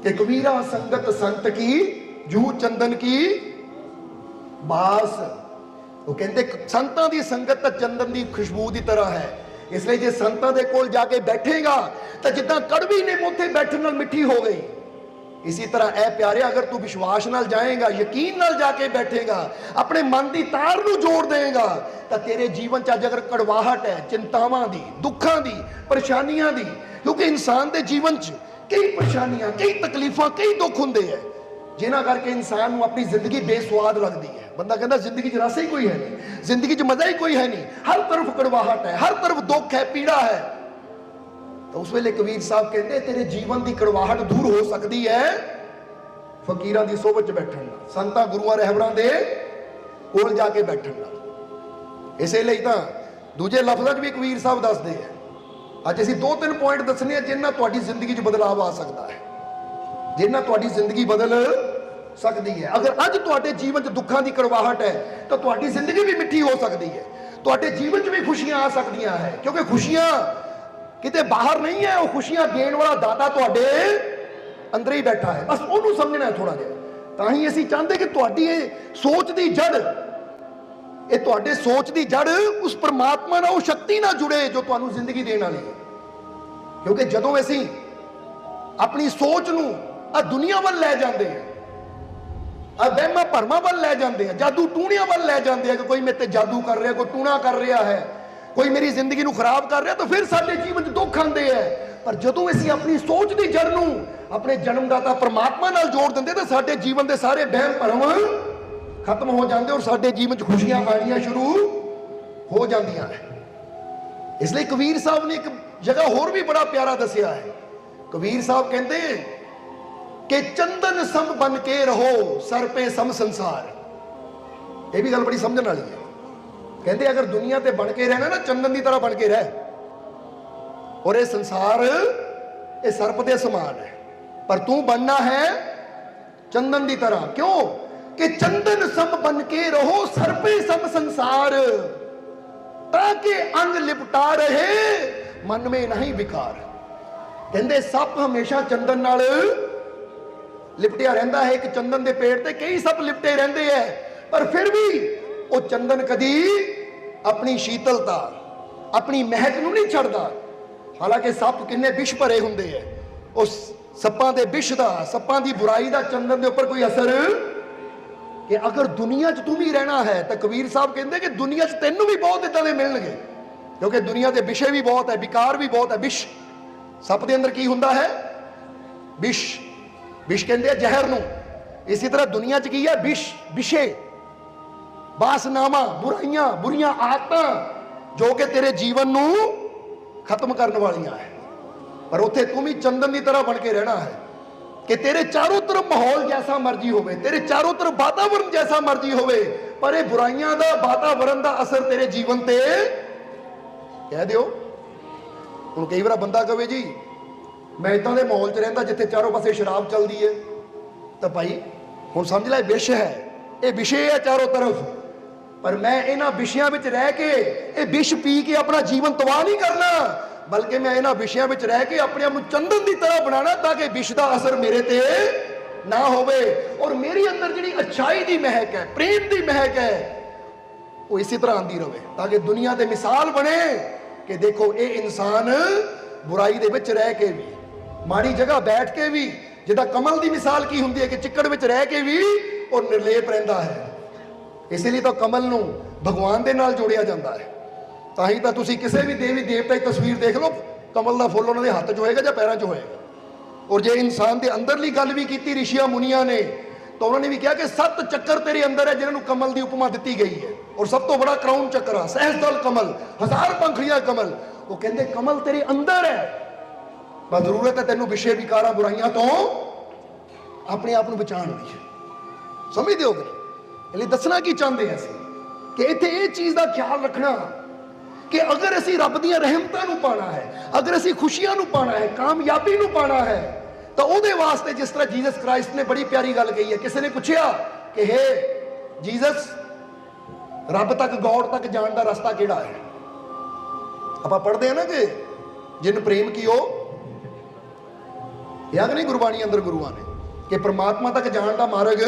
S1: ਕਿ ਕਬੀਰਾ ਸੰਗਤ ਸੰਤ ਕੀ, ਜੂ ਚੰਦਨ ਕੀ? ਬਾਸ। ਉਹ ਕਹਿੰਦੇ, ਸੰਤਾਂ ਦੀ ਸੰਗਤ ਤਾਂ ਚੰਦਨ ਦੀ ਖੁਸ਼ਬੂ ਦੀ ਤਰ੍ਹਾਂ ਹੈ। ਇਸ ਲਈ ਜੇ ਸੰਤਾਂ ਦੇ ਕੋਲ ਜਾ ਕੇ ਬੈਠੇਗਾ, ਤਾਂ ਜਿੱਦਾਂ ਕੜਵੀ ਨੇ ਉੱਥੇ ਬੈਠਣ ਨਾਲ ਮਿੱਠੀ ਹੋ ਗਈ। ਇਸੇ ਤਰ੍ਹਾਂ ਇਹ ਪਿਆਰਿਆ ਅਗਰ ਤੂੰ ਵਿਸ਼ਵਾਸ ਨਾਲ ਜਾਏਗਾ, ਯਕੀਨ ਨਾਲ ਜਾ ਕੇ ਬੈਠੇਗਾ, ਆਪਣੇ ਮਨ ਦੀ ਤਾਰ ਨੂੰ ਜੋੜ ਦੇਗਾ ਤਾਂ ਤੇਰੇ ਜੀਵਨ 'ਚ ਅੱਜ ਅਗਰ ਕੜਵਾਹਟ ਹੈ, ਚਿੰਤਾਵਾਂ ਦੀ, ਦੁੱਖਾਂ ਦੀ, ਪਰੇਸ਼ਾਨੀਆਂ ਦੀ, ਕਿਉਂਕਿ ਇਨਸਾਨ ਦੇ ਜੀਵਨ 'ਚ ਕਈ ਪਰੇਸ਼ਾਨੀਆਂ, ਕਈ ਤਕਲੀਫਾਂ, ਕਈ ਦੁੱਖ ਹੁੰਦੇ ਹੈ, ਜਿਨ੍ਹਾਂ ਕਰਕੇ ਇਨਸਾਨ ਨੂੰ ਆਪਣੀ ਜ਼ਿੰਦਗੀ ਬੇਸਵਾਦ ਲੱਗਦੀ ਹੈ। ਬੰਦਾ ਕਹਿੰਦਾ, ਜ਼ਿੰਦਗੀ 'ਚ ਰਸ ਹੀ ਕੋਈ ਹੈ ਨਹੀਂ, ਜ਼ਿੰਦਗੀ 'ਚ ਮਜ਼ਾ ਹੀ ਕੋਈ ਹੈ ਨਹੀਂ, ਹਰ ਤਰਫ ਕੜਵਾਹਟ ਹੈ, ਹਰ ਤਰਫ ਦੁੱਖ ਹੈ, ਪੀੜਾ ਹੈ। ਤਾਂ ਉਸ ਵੇਲੇ ਕਬੀਰ ਸਾਹਿਬ ਕਹਿੰਦੇ, ਤੇਰੇ ਜੀਵਨ ਦੀ ਕੜਵਾਹਟ ਦੂਰ ਹੋ ਸਕਦੀ ਹੈ। ਫਕੀਰਾਂ ਦੀ ਸੋਭਤ 'ਚ ਬੈਠਣ ਨਾਲ, ਸੰਤਾਂ ਗੁਰੂਆਂ ਰਹਿਬਰਾਂ ਦੇ ਕੋਲ ਜਾ ਕੇ ਬੈਠਣ ਨਾਲ। ਇਸੇ ਲਈ ਤਾਂ ਦੂਜੇ ਲਫ਼ਜ਼ਾਂ 'ਚ ਵੀ ਕਬੀਰ ਸਾਹਿਬ ਦੱਸਦੇ ਆ, ਅੱਜ ਅਸੀਂ ਦੋ ਤਿੰਨ ਪੁਆਇੰਟ ਦੱਸਣੇ ਆ ਜਿਨ੍ਹਾਂ ਤੁਹਾਡੀ ਜ਼ਿੰਦਗੀ 'ਚ ਬਦਲਾਅ ਆ ਸਕਦਾ ਹੈ, ਜਿਨ੍ਹਾਂ ਤੁਹਾਡੀ ਜ਼ਿੰਦਗੀ ਬਦਲ ਸਕਦੀ ਹੈ। ਅਗਰ ਅੱਜ ਤੁਹਾਡੇ ਜੀਵਨ 'ਚ ਦੁੱਖਾਂ ਦੀ ਕੜਵਾਹਟ ਹੈ, ਤਾਂ ਤੁਹਾਡੀ ਜ਼ਿੰਦਗੀ ਵੀ ਮਿੱਠੀ ਹੋ ਸਕਦੀ ਹੈ। ਤੁਹਾਡੇ ਜੀਵਨ 'ਚ ਵੀ ਖੁਸ਼ੀਆਂ ਆ ਸਕਦੀਆਂ ਹੈ, ਕਿਉਂਕਿ ਖੁਸ਼ੀਆਂ ਕਿਤੇ ਬਾਹਰ ਨਹੀਂ ਹੈ, ਉਹ ਖੁਸ਼ੀਆਂ ਦੇਣ ਵਾਲਾ ਦਾਤਾ ਤੁਹਾਡੇ ਅੰਦਰ ਹੀ ਬੈਠਾ ਹੈ। ਬਸ ਉਹਨੂੰ ਸਮਝਣਾ ਹੈ ਥੋੜਾ ਜਿਹਾ। ਤਾਂ ਹੀ ਅਸੀਂ ਚਾਹੁੰਦੇ ਕਿ ਤੁਹਾਡੀ ਇਹ ਸੋਚ ਦੀ ਜੜ, ਇਹ ਤੁਹਾਡੇ ਸੋਚ ਦੀ ਜੜ ਉਸ ਪਰਮਾਤਮਾ ਨਾਲ, ਉਹ ਸ਼ਕਤੀ ਨਾਲ ਜੁੜੇ ਜੋ ਤੁਹਾਨੂੰ ਜ਼ਿੰਦਗੀ ਦੇਣ ਵਾਲੀ ਹੈ। ਕਿਉਂਕਿ ਜਦੋਂ ਅਸੀਂ ਆਪਣੀ ਸੋਚ ਨੂੰ ਆ ਦੁਨੀਆ ਵੱਲ ਲੈ ਜਾਂਦੇ ਆ ਆ ਵਹਿਮਾਂ ਭਰਮਾਂ ਵੱਲ ਲੈ ਜਾਂਦੇ ਆ ਜਾਦੂ ਟੂਣਿਆਂ ਵੱਲ ਲੈ ਜਾਂਦੇ ਆ ਕਿ ਕੋਈ ਮੇਰੇ ਤੇ ਜਾਦੂ ਕਰ ਰਿਹਾ, ਕੋਈ ਟੂਣਾ ਕਰ ਰਿਹਾ ਹੈ ਕੋਈ ਮੇਰੀ ਜ਼ਿੰਦਗੀ ਨੂੰ ਖਰਾਬ ਕਰ ਰਿਹਾ ਤਾਂ ਫਿਰ ਸਾਡੇ ਜੀਵਨ 'ਚ ਦੁੱਖ ਆਉਂਦੇ ਆ। ਪਰ ਜਦੋਂ ਅਸੀਂ ਆਪਣੀ ਸੋਚ ਦੀ ਜੜ ਨੂੰ ਆਪਣੇ ਜਨਮਦਾਤਾ ਪਰਮਾਤਮਾ ਨਾਲ ਜੋੜ ਦਿੰਦੇ ਤਾਂ ਸਾਡੇ ਜੀਵਨ ਦੇ ਸਾਰੇ ਵਹਿਮ ਭਰਮ ਖਤਮ ਹੋ ਜਾਂਦੇ ਔਰ ਸਾਡੇ ਜੀਵਨ 'ਚ ਖੁਸ਼ੀਆਂ ਆਣੀਆਂ ਸ਼ੁਰੂ ਹੋ ਜਾਂਦੀਆਂ ਨੇ। ਇਸ ਲਈ ਕਬੀਰ ਸਾਹਿਬ ਨੇ ਇੱਕ ਜਗ੍ਹਾ ਹੋਰ ਵੀ ਬੜਾ ਪਿਆਰਾ ਦੱਸਿਆ ਹੈ। ਕਬੀਰ ਸਾਹਿਬ ਕਹਿੰਦੇ ਕਿ ਚੰਦਨ ਸਮ ਬਨ ਕੇ ਰਹੋ ਸਰ ਪੇ ਸਮ ਸੰਸਾਰ। ਇਹ ਵੀ ਗੱਲ ਬੜੀ ਸਮਝਣ ਵਾਲੀ ਹੈ। ਕਹਿੰਦੇ ਅਗਰ ਦੁਨੀਆ ਤੇ ਬਣ ਕੇ ਰਹਿਣਾ ਨਾ, ਚੰਦਨ ਦੀ ਤਰ੍ਹਾਂ ਬਣ ਕੇ ਰਹਿ। ਔਰ ਇਹ ਸੰਸਾਰ, ਇਹ ਸਰਪ ਦੇ ਸਮਾਨ ਹੈ। ਪਰ ਤੂੰ ਬਣਨਾ ਹੈ ਚੰਦਨ ਦੀ ਤਰ੍ਹਾਂ। ਕਿਉਂ? ਕਿ ਚੰਦਨ ਸਭ ਬਣ ਕੇ ਰਹੋ ਸਰ ਪੇ ਸੰਸਾਰ। ਤਾਂ ਕਿ ਅੰਗ ਲਿਪਟਾ ਰਹੇ, ਮਨ ਮੇ ਨਹੀਂ ਵਿਕਾਰ। ਕਹਿੰਦੇ ਸੱਪ ਹਮੇਸ਼ਾ ਚੰਦਨ ਨਾਲ ਲਿਪਟਿਆ ਰਹਿੰਦਾ ਹੈ। ਇੱਕ ਚੰਦਨ ਦੇ ਪੇੜ ਤੇ ਕਈ ਸੱਪ ਲਿਪਟੇ ਰਹਿੰਦੇ ਐ ਪਰ ਫਿਰ ਵੀ ਉਹ ਚੰਦਨ ਕਦੀ ਆਪਣੀ ਸ਼ੀਤਲਤਾ, ਆਪਣੀ ਮਹਿਕ ਨੂੰ ਨਹੀਂ ਛੱਡਦਾ। ਹਾਲਾਂਕਿ ਸੱਪ ਕਿੰਨੇ ਵਿਸ਼ ਭਰੇ ਹੁੰਦੇ ਐ। ਉਸ ਸੱਪਾਂ ਦੇ ਵਿਸ਼ ਦਾ, ਸੱਪਾਂ ਦੀ ਬੁਰਾਈ ਦਾ ਚੰਦਨ ਦੇ ਉੱਪਰ ਕੋਈ ਅਸਰ ਕਿ ਅਗਰ ਦੁਨੀਆ 'ਚ ਤੂੰ ਵੀ ਰਹਿਣਾ ਹੈ ਤਾਂ ਕਬੀਰ ਸਾਹਿਬ ਕਹਿੰਦੇ ਕਿ ਦੁਨੀਆ 'ਚ ਤੈਨੂੰ ਵੀ ਬਹੁਤ ਇਦਾਂ ਦੇ ਮਿਲਣਗੇ। ਕਿਉਂਕਿ ਦੁਨੀਆ ਦੇ ਵਿਸ਼ੇ ਵੀ ਬਹੁਤ ਹੈ ਵਿਕਾਰ ਵੀ ਬਹੁਤ ਹੈ ਵਿਸ਼, ਸੱਪ ਦੇ ਅੰਦਰ ਕੀ ਹੁੰਦਾ ਹੈ? ਵਿਸ਼ ਵਿਸ਼ ਕਹਿੰਦੇ ਆ ਜ਼ਹਿਰ ਨੂੰ। ਇਸੇ ਤਰ੍ਹਾਂ ਦੁਨੀਆ 'ਚ ਕੀ ਹੈ ਵਿਸ਼, ਵਿਸ਼ੇ। ਬਾਸਨਾਮਾ ਬੁਰਾਈਆਂ, ਬੁਰੀਆਂ ਆਦਤਾਂ ਜੋ ਕਿ ਤੇਰੇ ਜੀਵਨ ਨੂੰ ਖਤਮ ਕਰਨ ਵਾਲੀਆਂ ਹੈ। ਪਰ ਉੱਥੇ ਤੂੰ ਵੀ ਚੰਦਨ ਦੀ ਤਰ੍ਹਾਂ ਬਣ ਕੇ ਰਹਿਣਾ ਹੈ ਕਿ ਤੇਰੇ ਚਾਰੋਂ ਤਰਫ ਮਾਹੌਲ ਜੈਸਾ ਮਰਜ਼ੀ ਹੋਵੇ, ਤੇਰੇ ਚਾਰੋਂ ਤਰਫ ਵਾਤਾਵਰਣ ਜੈਸਾ ਮਰਜ਼ੀ ਹੋਵੇ, ਪਰ ਇਹ ਬੁਰਾਈਆਂ ਦਾ ਵਾਤਾਵਰਣ ਦਾ ਅਸਰ ਤੇਰੇ ਜੀਵਨ ਤੇ ਕਹਿ ਦਿਓ। ਹੁਣ ਕਈ ਵਾਰ ਬੰਦਾ ਕਵੇ ਜੀ, ਮੈਂ ਇਦਾਂ ਦੇ ਮਾਹੌਲ 'ਚ ਰਹਿੰਦਾ ਜਿੱਥੇ ਚਾਰੋਂ ਪਾਸੇ ਸ਼ਰਾਬ ਚੱਲਦੀ ਹੈ। ਤਾਂ ਭਾਈ, ਹੁਣ ਸਮਝ ਲੈ, ਵਿਸ਼ ਹੈ। ਇਹ ਵਿਸ਼ੇ ਹੈ ਚਾਰੋਂ ਤਰਫ। ਪਰ ਮੈਂ ਇਹਨਾਂ ਵਿਸ਼ਿਆਂ ਵਿੱਚ ਰਹਿ ਕੇ ਇਹ ਵਿਸ਼ ਪੀ ਕੇ ਆਪਣਾ ਜੀਵਨ ਤਬਾਹ ਨਹੀਂ ਕਰਨਾ, ਬਲਕਿ ਮੈਂ ਇਹਨਾਂ ਵਿਸ਼ਿਆਂ ਵਿੱਚ ਰਹਿ ਕੇ ਆਪਣੇ ਆਪ ਨੂੰ ਚੰਦਨ ਦੀ ਤਰ੍ਹਾਂ ਬਣਾਉਣਾ ਤਾਂ ਕਿ ਵਿਸ਼ ਦਾ ਅਸਰ ਮੇਰੇ ਤੇ ਨਾ ਹੋਵੇ। ਔਰ ਮੇਰੀ ਅੰਦਰ ਜਿਹੜੀ ਅਛਾਈ ਦੀ ਮਹਿਕ ਹੈ, ਪ੍ਰੇਮ ਦੀ ਮਹਿਕ ਹੈ, ਉਹ ਇਸੇ ਤਰ੍ਹਾਂ ਆਂਦੀ ਰਹੇ ਤਾਂ ਕਿ ਦੁਨੀਆ ਦੇ ਮਿਸਾਲ ਬਣੇ ਕਿ ਦੇਖੋ ਇਹ ਇਨਸਾਨ ਬੁਰਾਈ ਦੇ ਵਿੱਚ ਰਹਿ ਕੇ ਵੀ, ਮਾੜੀ ਜਗ੍ਹਾ ਬੈਠ ਕੇ ਵੀ, ਜਿਹਦਾ ਕਮਲ ਦੀ ਮਿਸਾਲ ਕੀ ਹੁੰਦੀ ਹੈ ਕਿ ਚਿੱਕੜ ਵਿੱਚ ਰਹਿ ਕੇ ਵੀ ਉਹ ਨਿਰਲੇਪ ਰਹਿੰਦਾ ਹੈ। ਇਸੇ ਲਈ ਤਾਂ ਕਮਲ ਨੂੰ ਭਗਵਾਨ ਦੇ ਨਾਲ ਜੋੜਿਆ ਜਾਂਦਾ ਹੈ। ਤਾਂ ਹੀ ਤਾਂ ਤੁਸੀਂ ਕਿਸੇ ਵੀ ਦੇਵੀ ਦੇਵਤਾ ਦੀ ਤਸਵੀਰ ਦੇਖ ਲਓ, ਕਮਲ ਦਾ ਫੁੱਲ ਉਹਨਾਂ ਦੇ ਹੱਥ 'ਚ ਹੋਏਗਾ ਜਾਂ ਪੈਰਾਂ 'ਚ ਹੋਏਗਾ। ਔਰ ਜੇ ਇਨਸਾਨ ਦੇ ਅੰਦਰਲੀ ਗੱਲ ਵੀ ਕੀਤੀ ਰਿਸ਼ੀਆਂ ਮੁਨੀਆਂ ਨੇ, ਤਾਂ ਉਹਨਾਂ ਨੇ ਵੀ ਕਿਹਾ ਕਿ ਸੱਤ ਚੱਕਰ ਤੇਰੇ ਅੰਦਰ ਹੈ ਜਿਹਨਾਂ ਨੂੰ ਕਮਲ ਦੀ ਉਪਮਾ ਦਿੱਤੀ ਗਈ ਹੈ। ਔਰ ਸਭ ਤੋਂ ਬੜਾ ਕਰਾਊਨ ਚੱਕਰ ਆ, ਸਹਿਸਦਲ ਕਮਲ, ਹਜ਼ਾਰ ਪੰਖੜੀਆਂ ਕਮਲ। ਉਹ ਕਹਿੰਦੇ, ਕਮਲ ਤੇਰੇ ਅੰਦਰ ਹੈ। ਬਸ ਜ਼ਰੂਰਤ ਹੈ ਤੈਨੂੰ ਵਿਸ਼ੇ ਵਿਕਾਰਾਂ ਬੁਰਾਈਆਂ ਤੋਂ ਆਪਣੇ ਆਪ ਨੂੰ ਬਚਾਉਣ ਦੀ। ਸਮਝਦੇ ਹੋ ਕਿ ਇਹ ਲਈ ਦੱਸਣਾ ਕੀ ਚਾਹੁੰਦੇ ਅਸੀਂ? ਕਿ ਇੱਥੇ ਇਹ ਚੀਜ਼ ਦਾ ਖਿਆਲ ਰੱਖਣਾ ਕਿ ਅਗਰ ਅਸੀਂ ਰੱਬ ਦੀਆਂ ਰਹਿਮਤਾਂ ਨੂੰ ਪਾਣਾ ਹੈ, ਅਗਰ ਅਸੀਂ ਖੁਸ਼ੀਆਂ ਨੂੰ ਪਾਣਾ ਹੈ, ਕਾਮਯਾਬੀ ਨੂੰ ਪਾਣਾ ਹੈ, ਤਾਂ ਉਹਦੇ ਵਾਸਤੇ ਜਿਸ ਤਰ੍ਹਾਂ ਜੀਸਸ ਕ੍ਰਾਈਸਟ ਨੇ ਬੜੀ ਪਿਆਰੀ ਗੱਲ ਕਹੀ ਹੈ, ਕਿਸੇ ਨੇ ਪੁੱਛਿਆ ਕਿ ਹੇ ਜੀਸਸ, ਰੱਬ ਤੱਕ, ਗੋਡ ਤੱਕ ਜਾਣ ਦਾ ਰਸਤਾ ਕਿਹੜਾ ਹੈ? ਆਪਾਂ ਪੜ੍ਹਦੇ ਆ ਨਾ ਕਿ ਜਿਨ ਪ੍ਰੇਮ ਕੀਓ ਯਾਦ ਨਹੀਂ ਗੁਰਬਾਣੀ ਅੰਦਰ ਗੁਰੂਆਂ ਨੇ ਕਿ ਪ੍ਰਮਾਤਮਾ ਤੱਕ ਜਾਣ ਦਾ ਮਾਰਗ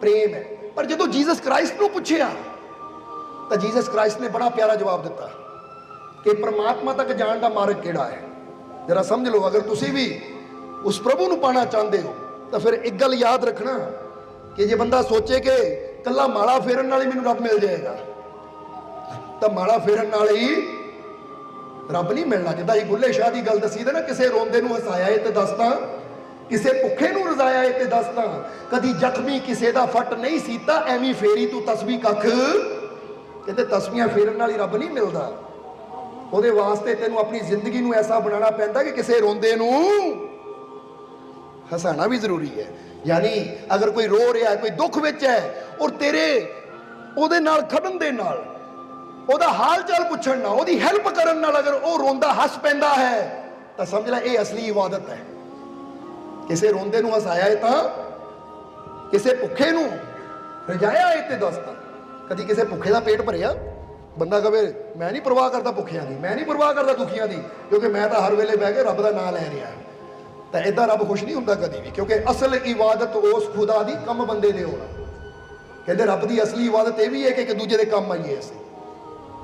S1: ਪ੍ਰੇਮ ਹੈ। ਪਰ ਜਦੋਂ ਜੀਸਸ ਕ੍ਰਾਈਸਟ ਨੂੰ ਪੁੱਛਿਆ, ਤਾਂ ਜੀਸਸ ਕ੍ਰਾਈਸਟ ਨੇ ਬੜਾ ਪਿਆਰਾ ਜਵਾਬ ਦਿੱਤਾ ਕਿ ਪ੍ਰਮਾਤਮਾ ਤੱਕ ਜਾਣ ਦਾ ਮਾਰਗ ਕਿਹੜਾ ਹੈ? ਜਰਾ ਸਮਝ ਲਓ, ਅਗਰ ਤੁਸੀਂ ਵੀ ਉਸ ਪ੍ਰਭੂ ਨੂੰ ਪਾਣਾ ਚਾਹੁੰਦੇ ਹੋ, ਤਾਂ ਫਿਰ ਇੱਕ ਗੱਲ ਯਾਦ ਰੱਖਣਾ ਕਿ ਜੇ ਬੰਦਾ ਸੋਚੇ ਕਿ ਕੱਲਾ ਮਾਲਾ ਫੇਰਨ ਨਾਲ ਹੀ ਮੈਨੂੰ ਰੱਬ ਮਿਲ ਜਾਏਗਾ, ਤਾਂ ਮਾਲਾ ਫੇਰਨ ਨਾਲ ਹੀ ਰੱਬ ਨਹੀਂ ਮਿਲਣਾ। ਜਿੱਦਾਂ ਇਹ ਗੁੱਲੇ ਸ਼ਾਹ ਦੀ ਗੱਲ ਦੱਸੀ ਤੇ ਨਾ, ਕਿਸੇ ਰੋਂਦੇ ਨੂੰ ਹਸਾਇਆ ਏ ਤੇ ਦੱਸਦਾ ਕਿਸੇ ਭੁੱਖੇ ਨੂੰ ਰਜ਼ਾਇਆ ਏ ਤੇ ਦੱਸਦਾ ਕਦੀ ਜ਼ਖਮੀ ਕਿਸੇ ਦਾ ਫੱਟ ਨਹੀਂ ਸੀਤਾ, ਐਵੇਂ ਫੇਰੀ ਤੂੰ ਤਸਬੀਹ ਕੱਖ। ਕਹਿੰਦੇ ਤਸਬੀਹਾਂ ਫੇਰਨ ਨਾਲ ਹੀ ਰੱਬ ਨਹੀਂ ਮਿਲਦਾ। ਉਹਦੇ ਵਾਸਤੇ ਤੈਨੂੰ ਆਪਣੀ ਜ਼ਿੰਦਗੀ ਨੂੰ ਐਸਾ ਬਣਾਉਣਾ ਪੈਂਦਾ ਕਿ ਕਿਸੇ ਰੋਂਦੇ ਨੂੰ ਹਸਾਣਾ ਵੀ ਜ਼ਰੂਰੀ ਹੈ। ਯਾਨੀ ਅਗਰ ਕੋਈ ਰੋ ਰਿਹਾ ਹੈ, ਕੋਈ ਦੁੱਖ ਵਿੱਚ ਹੈ, ਔਰ ਤੇਰੇ ਉਹਦੇ ਨਾਲ ਖੜਨ ਦੇ ਨਾਲ ਉਹਦਾ ਹਾਲ ਚਾਲ ਪੁੱਛਣ ਨਾਲ, ਉਹਦੀ ਹੈਲਪ ਕਰਨ ਨਾਲ ਅਗਰ ਉਹ ਰੋਂਦਾ, ਹੱਸ ਪੈਂਦਾ ਹੈ, ਤਾਂ ਸਮਝ ਲੈ ਇਹ ਅਸਲੀ ਇਬਾਦਤ ਹੈ। ਕਿਸੇ ਰੋਂਦੇ ਨੂੰ ਹਸਾਇਆ ਏ ਤਾਂ ਕਿਸੇ ਭੁੱਖੇ ਨੂੰ ਰਜਾਇਆ ਹੈ ਤੇ ਦੋਸਤਾਂ। ਕਦੀ ਕਿਸੇ ਭੁੱਖੇ ਦਾ ਪੇਟ ਭਰਿਆ। ਬੰਦਾ ਕਵੇ ਮੈਂ ਨਹੀਂ ਪਰਵਾਹ ਕਰਦਾ ਭੁੱਖਿਆਂ ਦੀ, ਮੈਂ ਨਹੀਂ ਪਰਵਾਹ ਕਰਦਾ ਦੁਖੀਆਂ ਦੀ, ਕਿਉਂਕਿ ਮੈਂ ਤਾਂ ਹਰ ਵੇਲੇ ਬਹਿ ਕੇ ਰੱਬ ਦਾ ਨਾਮ ਲੈ ਰਿਹਾ। ਤਾਂ ਇਦਾਂ ਰੱਬ ਖੁਸ਼ ਨਹੀਂ ਹੁੰਦਾ ਕਦੀ ਵੀ, ਕਿਉਂਕਿ ਅਸਲ ਇਬਾਦਤ ਉਸ ਖੁਦਾ ਦੀ, ਕੰਮ ਬੰਦੇ ਦੇ ਹੋਣਾ। ਕਹਿੰਦੇ ਰੱਬ ਦੀ ਅਸਲੀ ਇਬਾਦਤ ਇਹ ਵੀ ਹੈ ਕਿ ਇੱਕ ਦੂਜੇ ਦੇ ਕੰਮ ਆਈਏ ਅਸੀਂ।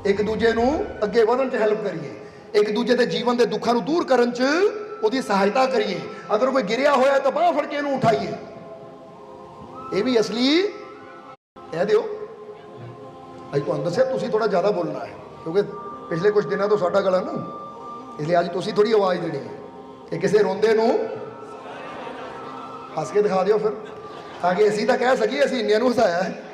S1: ਇੱਕ ਦੂਜੇ ਨੂੰ ਅੱਗੇ ਵਧਣ 'ਚ ਹੈਲਪ ਕਰੀਏ। ਇੱਕ ਦੂਜੇ ਦੇ ਜੀਵਨ ਦੇ ਦੁੱਖਾਂ ਨੂੰ ਦੂਰ ਕਰਨ 'ਚ ਉਹਦੀ ਸਹਾਇਤਾ ਕਰੀਏ। ਅਗਰ ਕੋਈ ਗਿਰਿਆ ਹੋਇਆ ਤਾਂ ਬਾਹ ਫੜ ਕੇ ਇਹਨੂੰ ਉਠਾਈਏ। ਇਹ ਵੀ ਅਸਲੀ ਕਹਿ ਦਿਓ। ਅੱਜ ਤੁਹਾਨੂੰ ਦੱਸਿਆ, ਤੁਸੀਂ ਥੋੜਾ ਜ਼ਿਆਦਾ ਬੋਲਣਾ ਹੈ। ਕਿਉਂਕਿ ਪਿਛਲੇ ਕੁਝ ਦਿਨਾਂ ਤੋਂ ਸਾਡਾ ਗਲਾ ਨਾ। ਇਸ ਲਈ ਅੱਜ ਤੁਸੀਂ ਥੋੜੀ ਆਵਾਜ਼ ਦੇਣੀ ਹੈ। ਕਿ ਕਿਸੇ ਰੋਂਦੇ ਨੂੰ ਹੱਸ ਕੇ ਦਿਖਾ ਦਿਓ ਫਿਰ। ਤਾਂ ਕਿ ਅਸੀਂ ਤਾਂ ਕਹਿ ਸਕੀਏ, ਅਸੀਂ ਇੰਨਿਆਂ ਨੂੰ ਹਸਾਇਆ ਹੈ।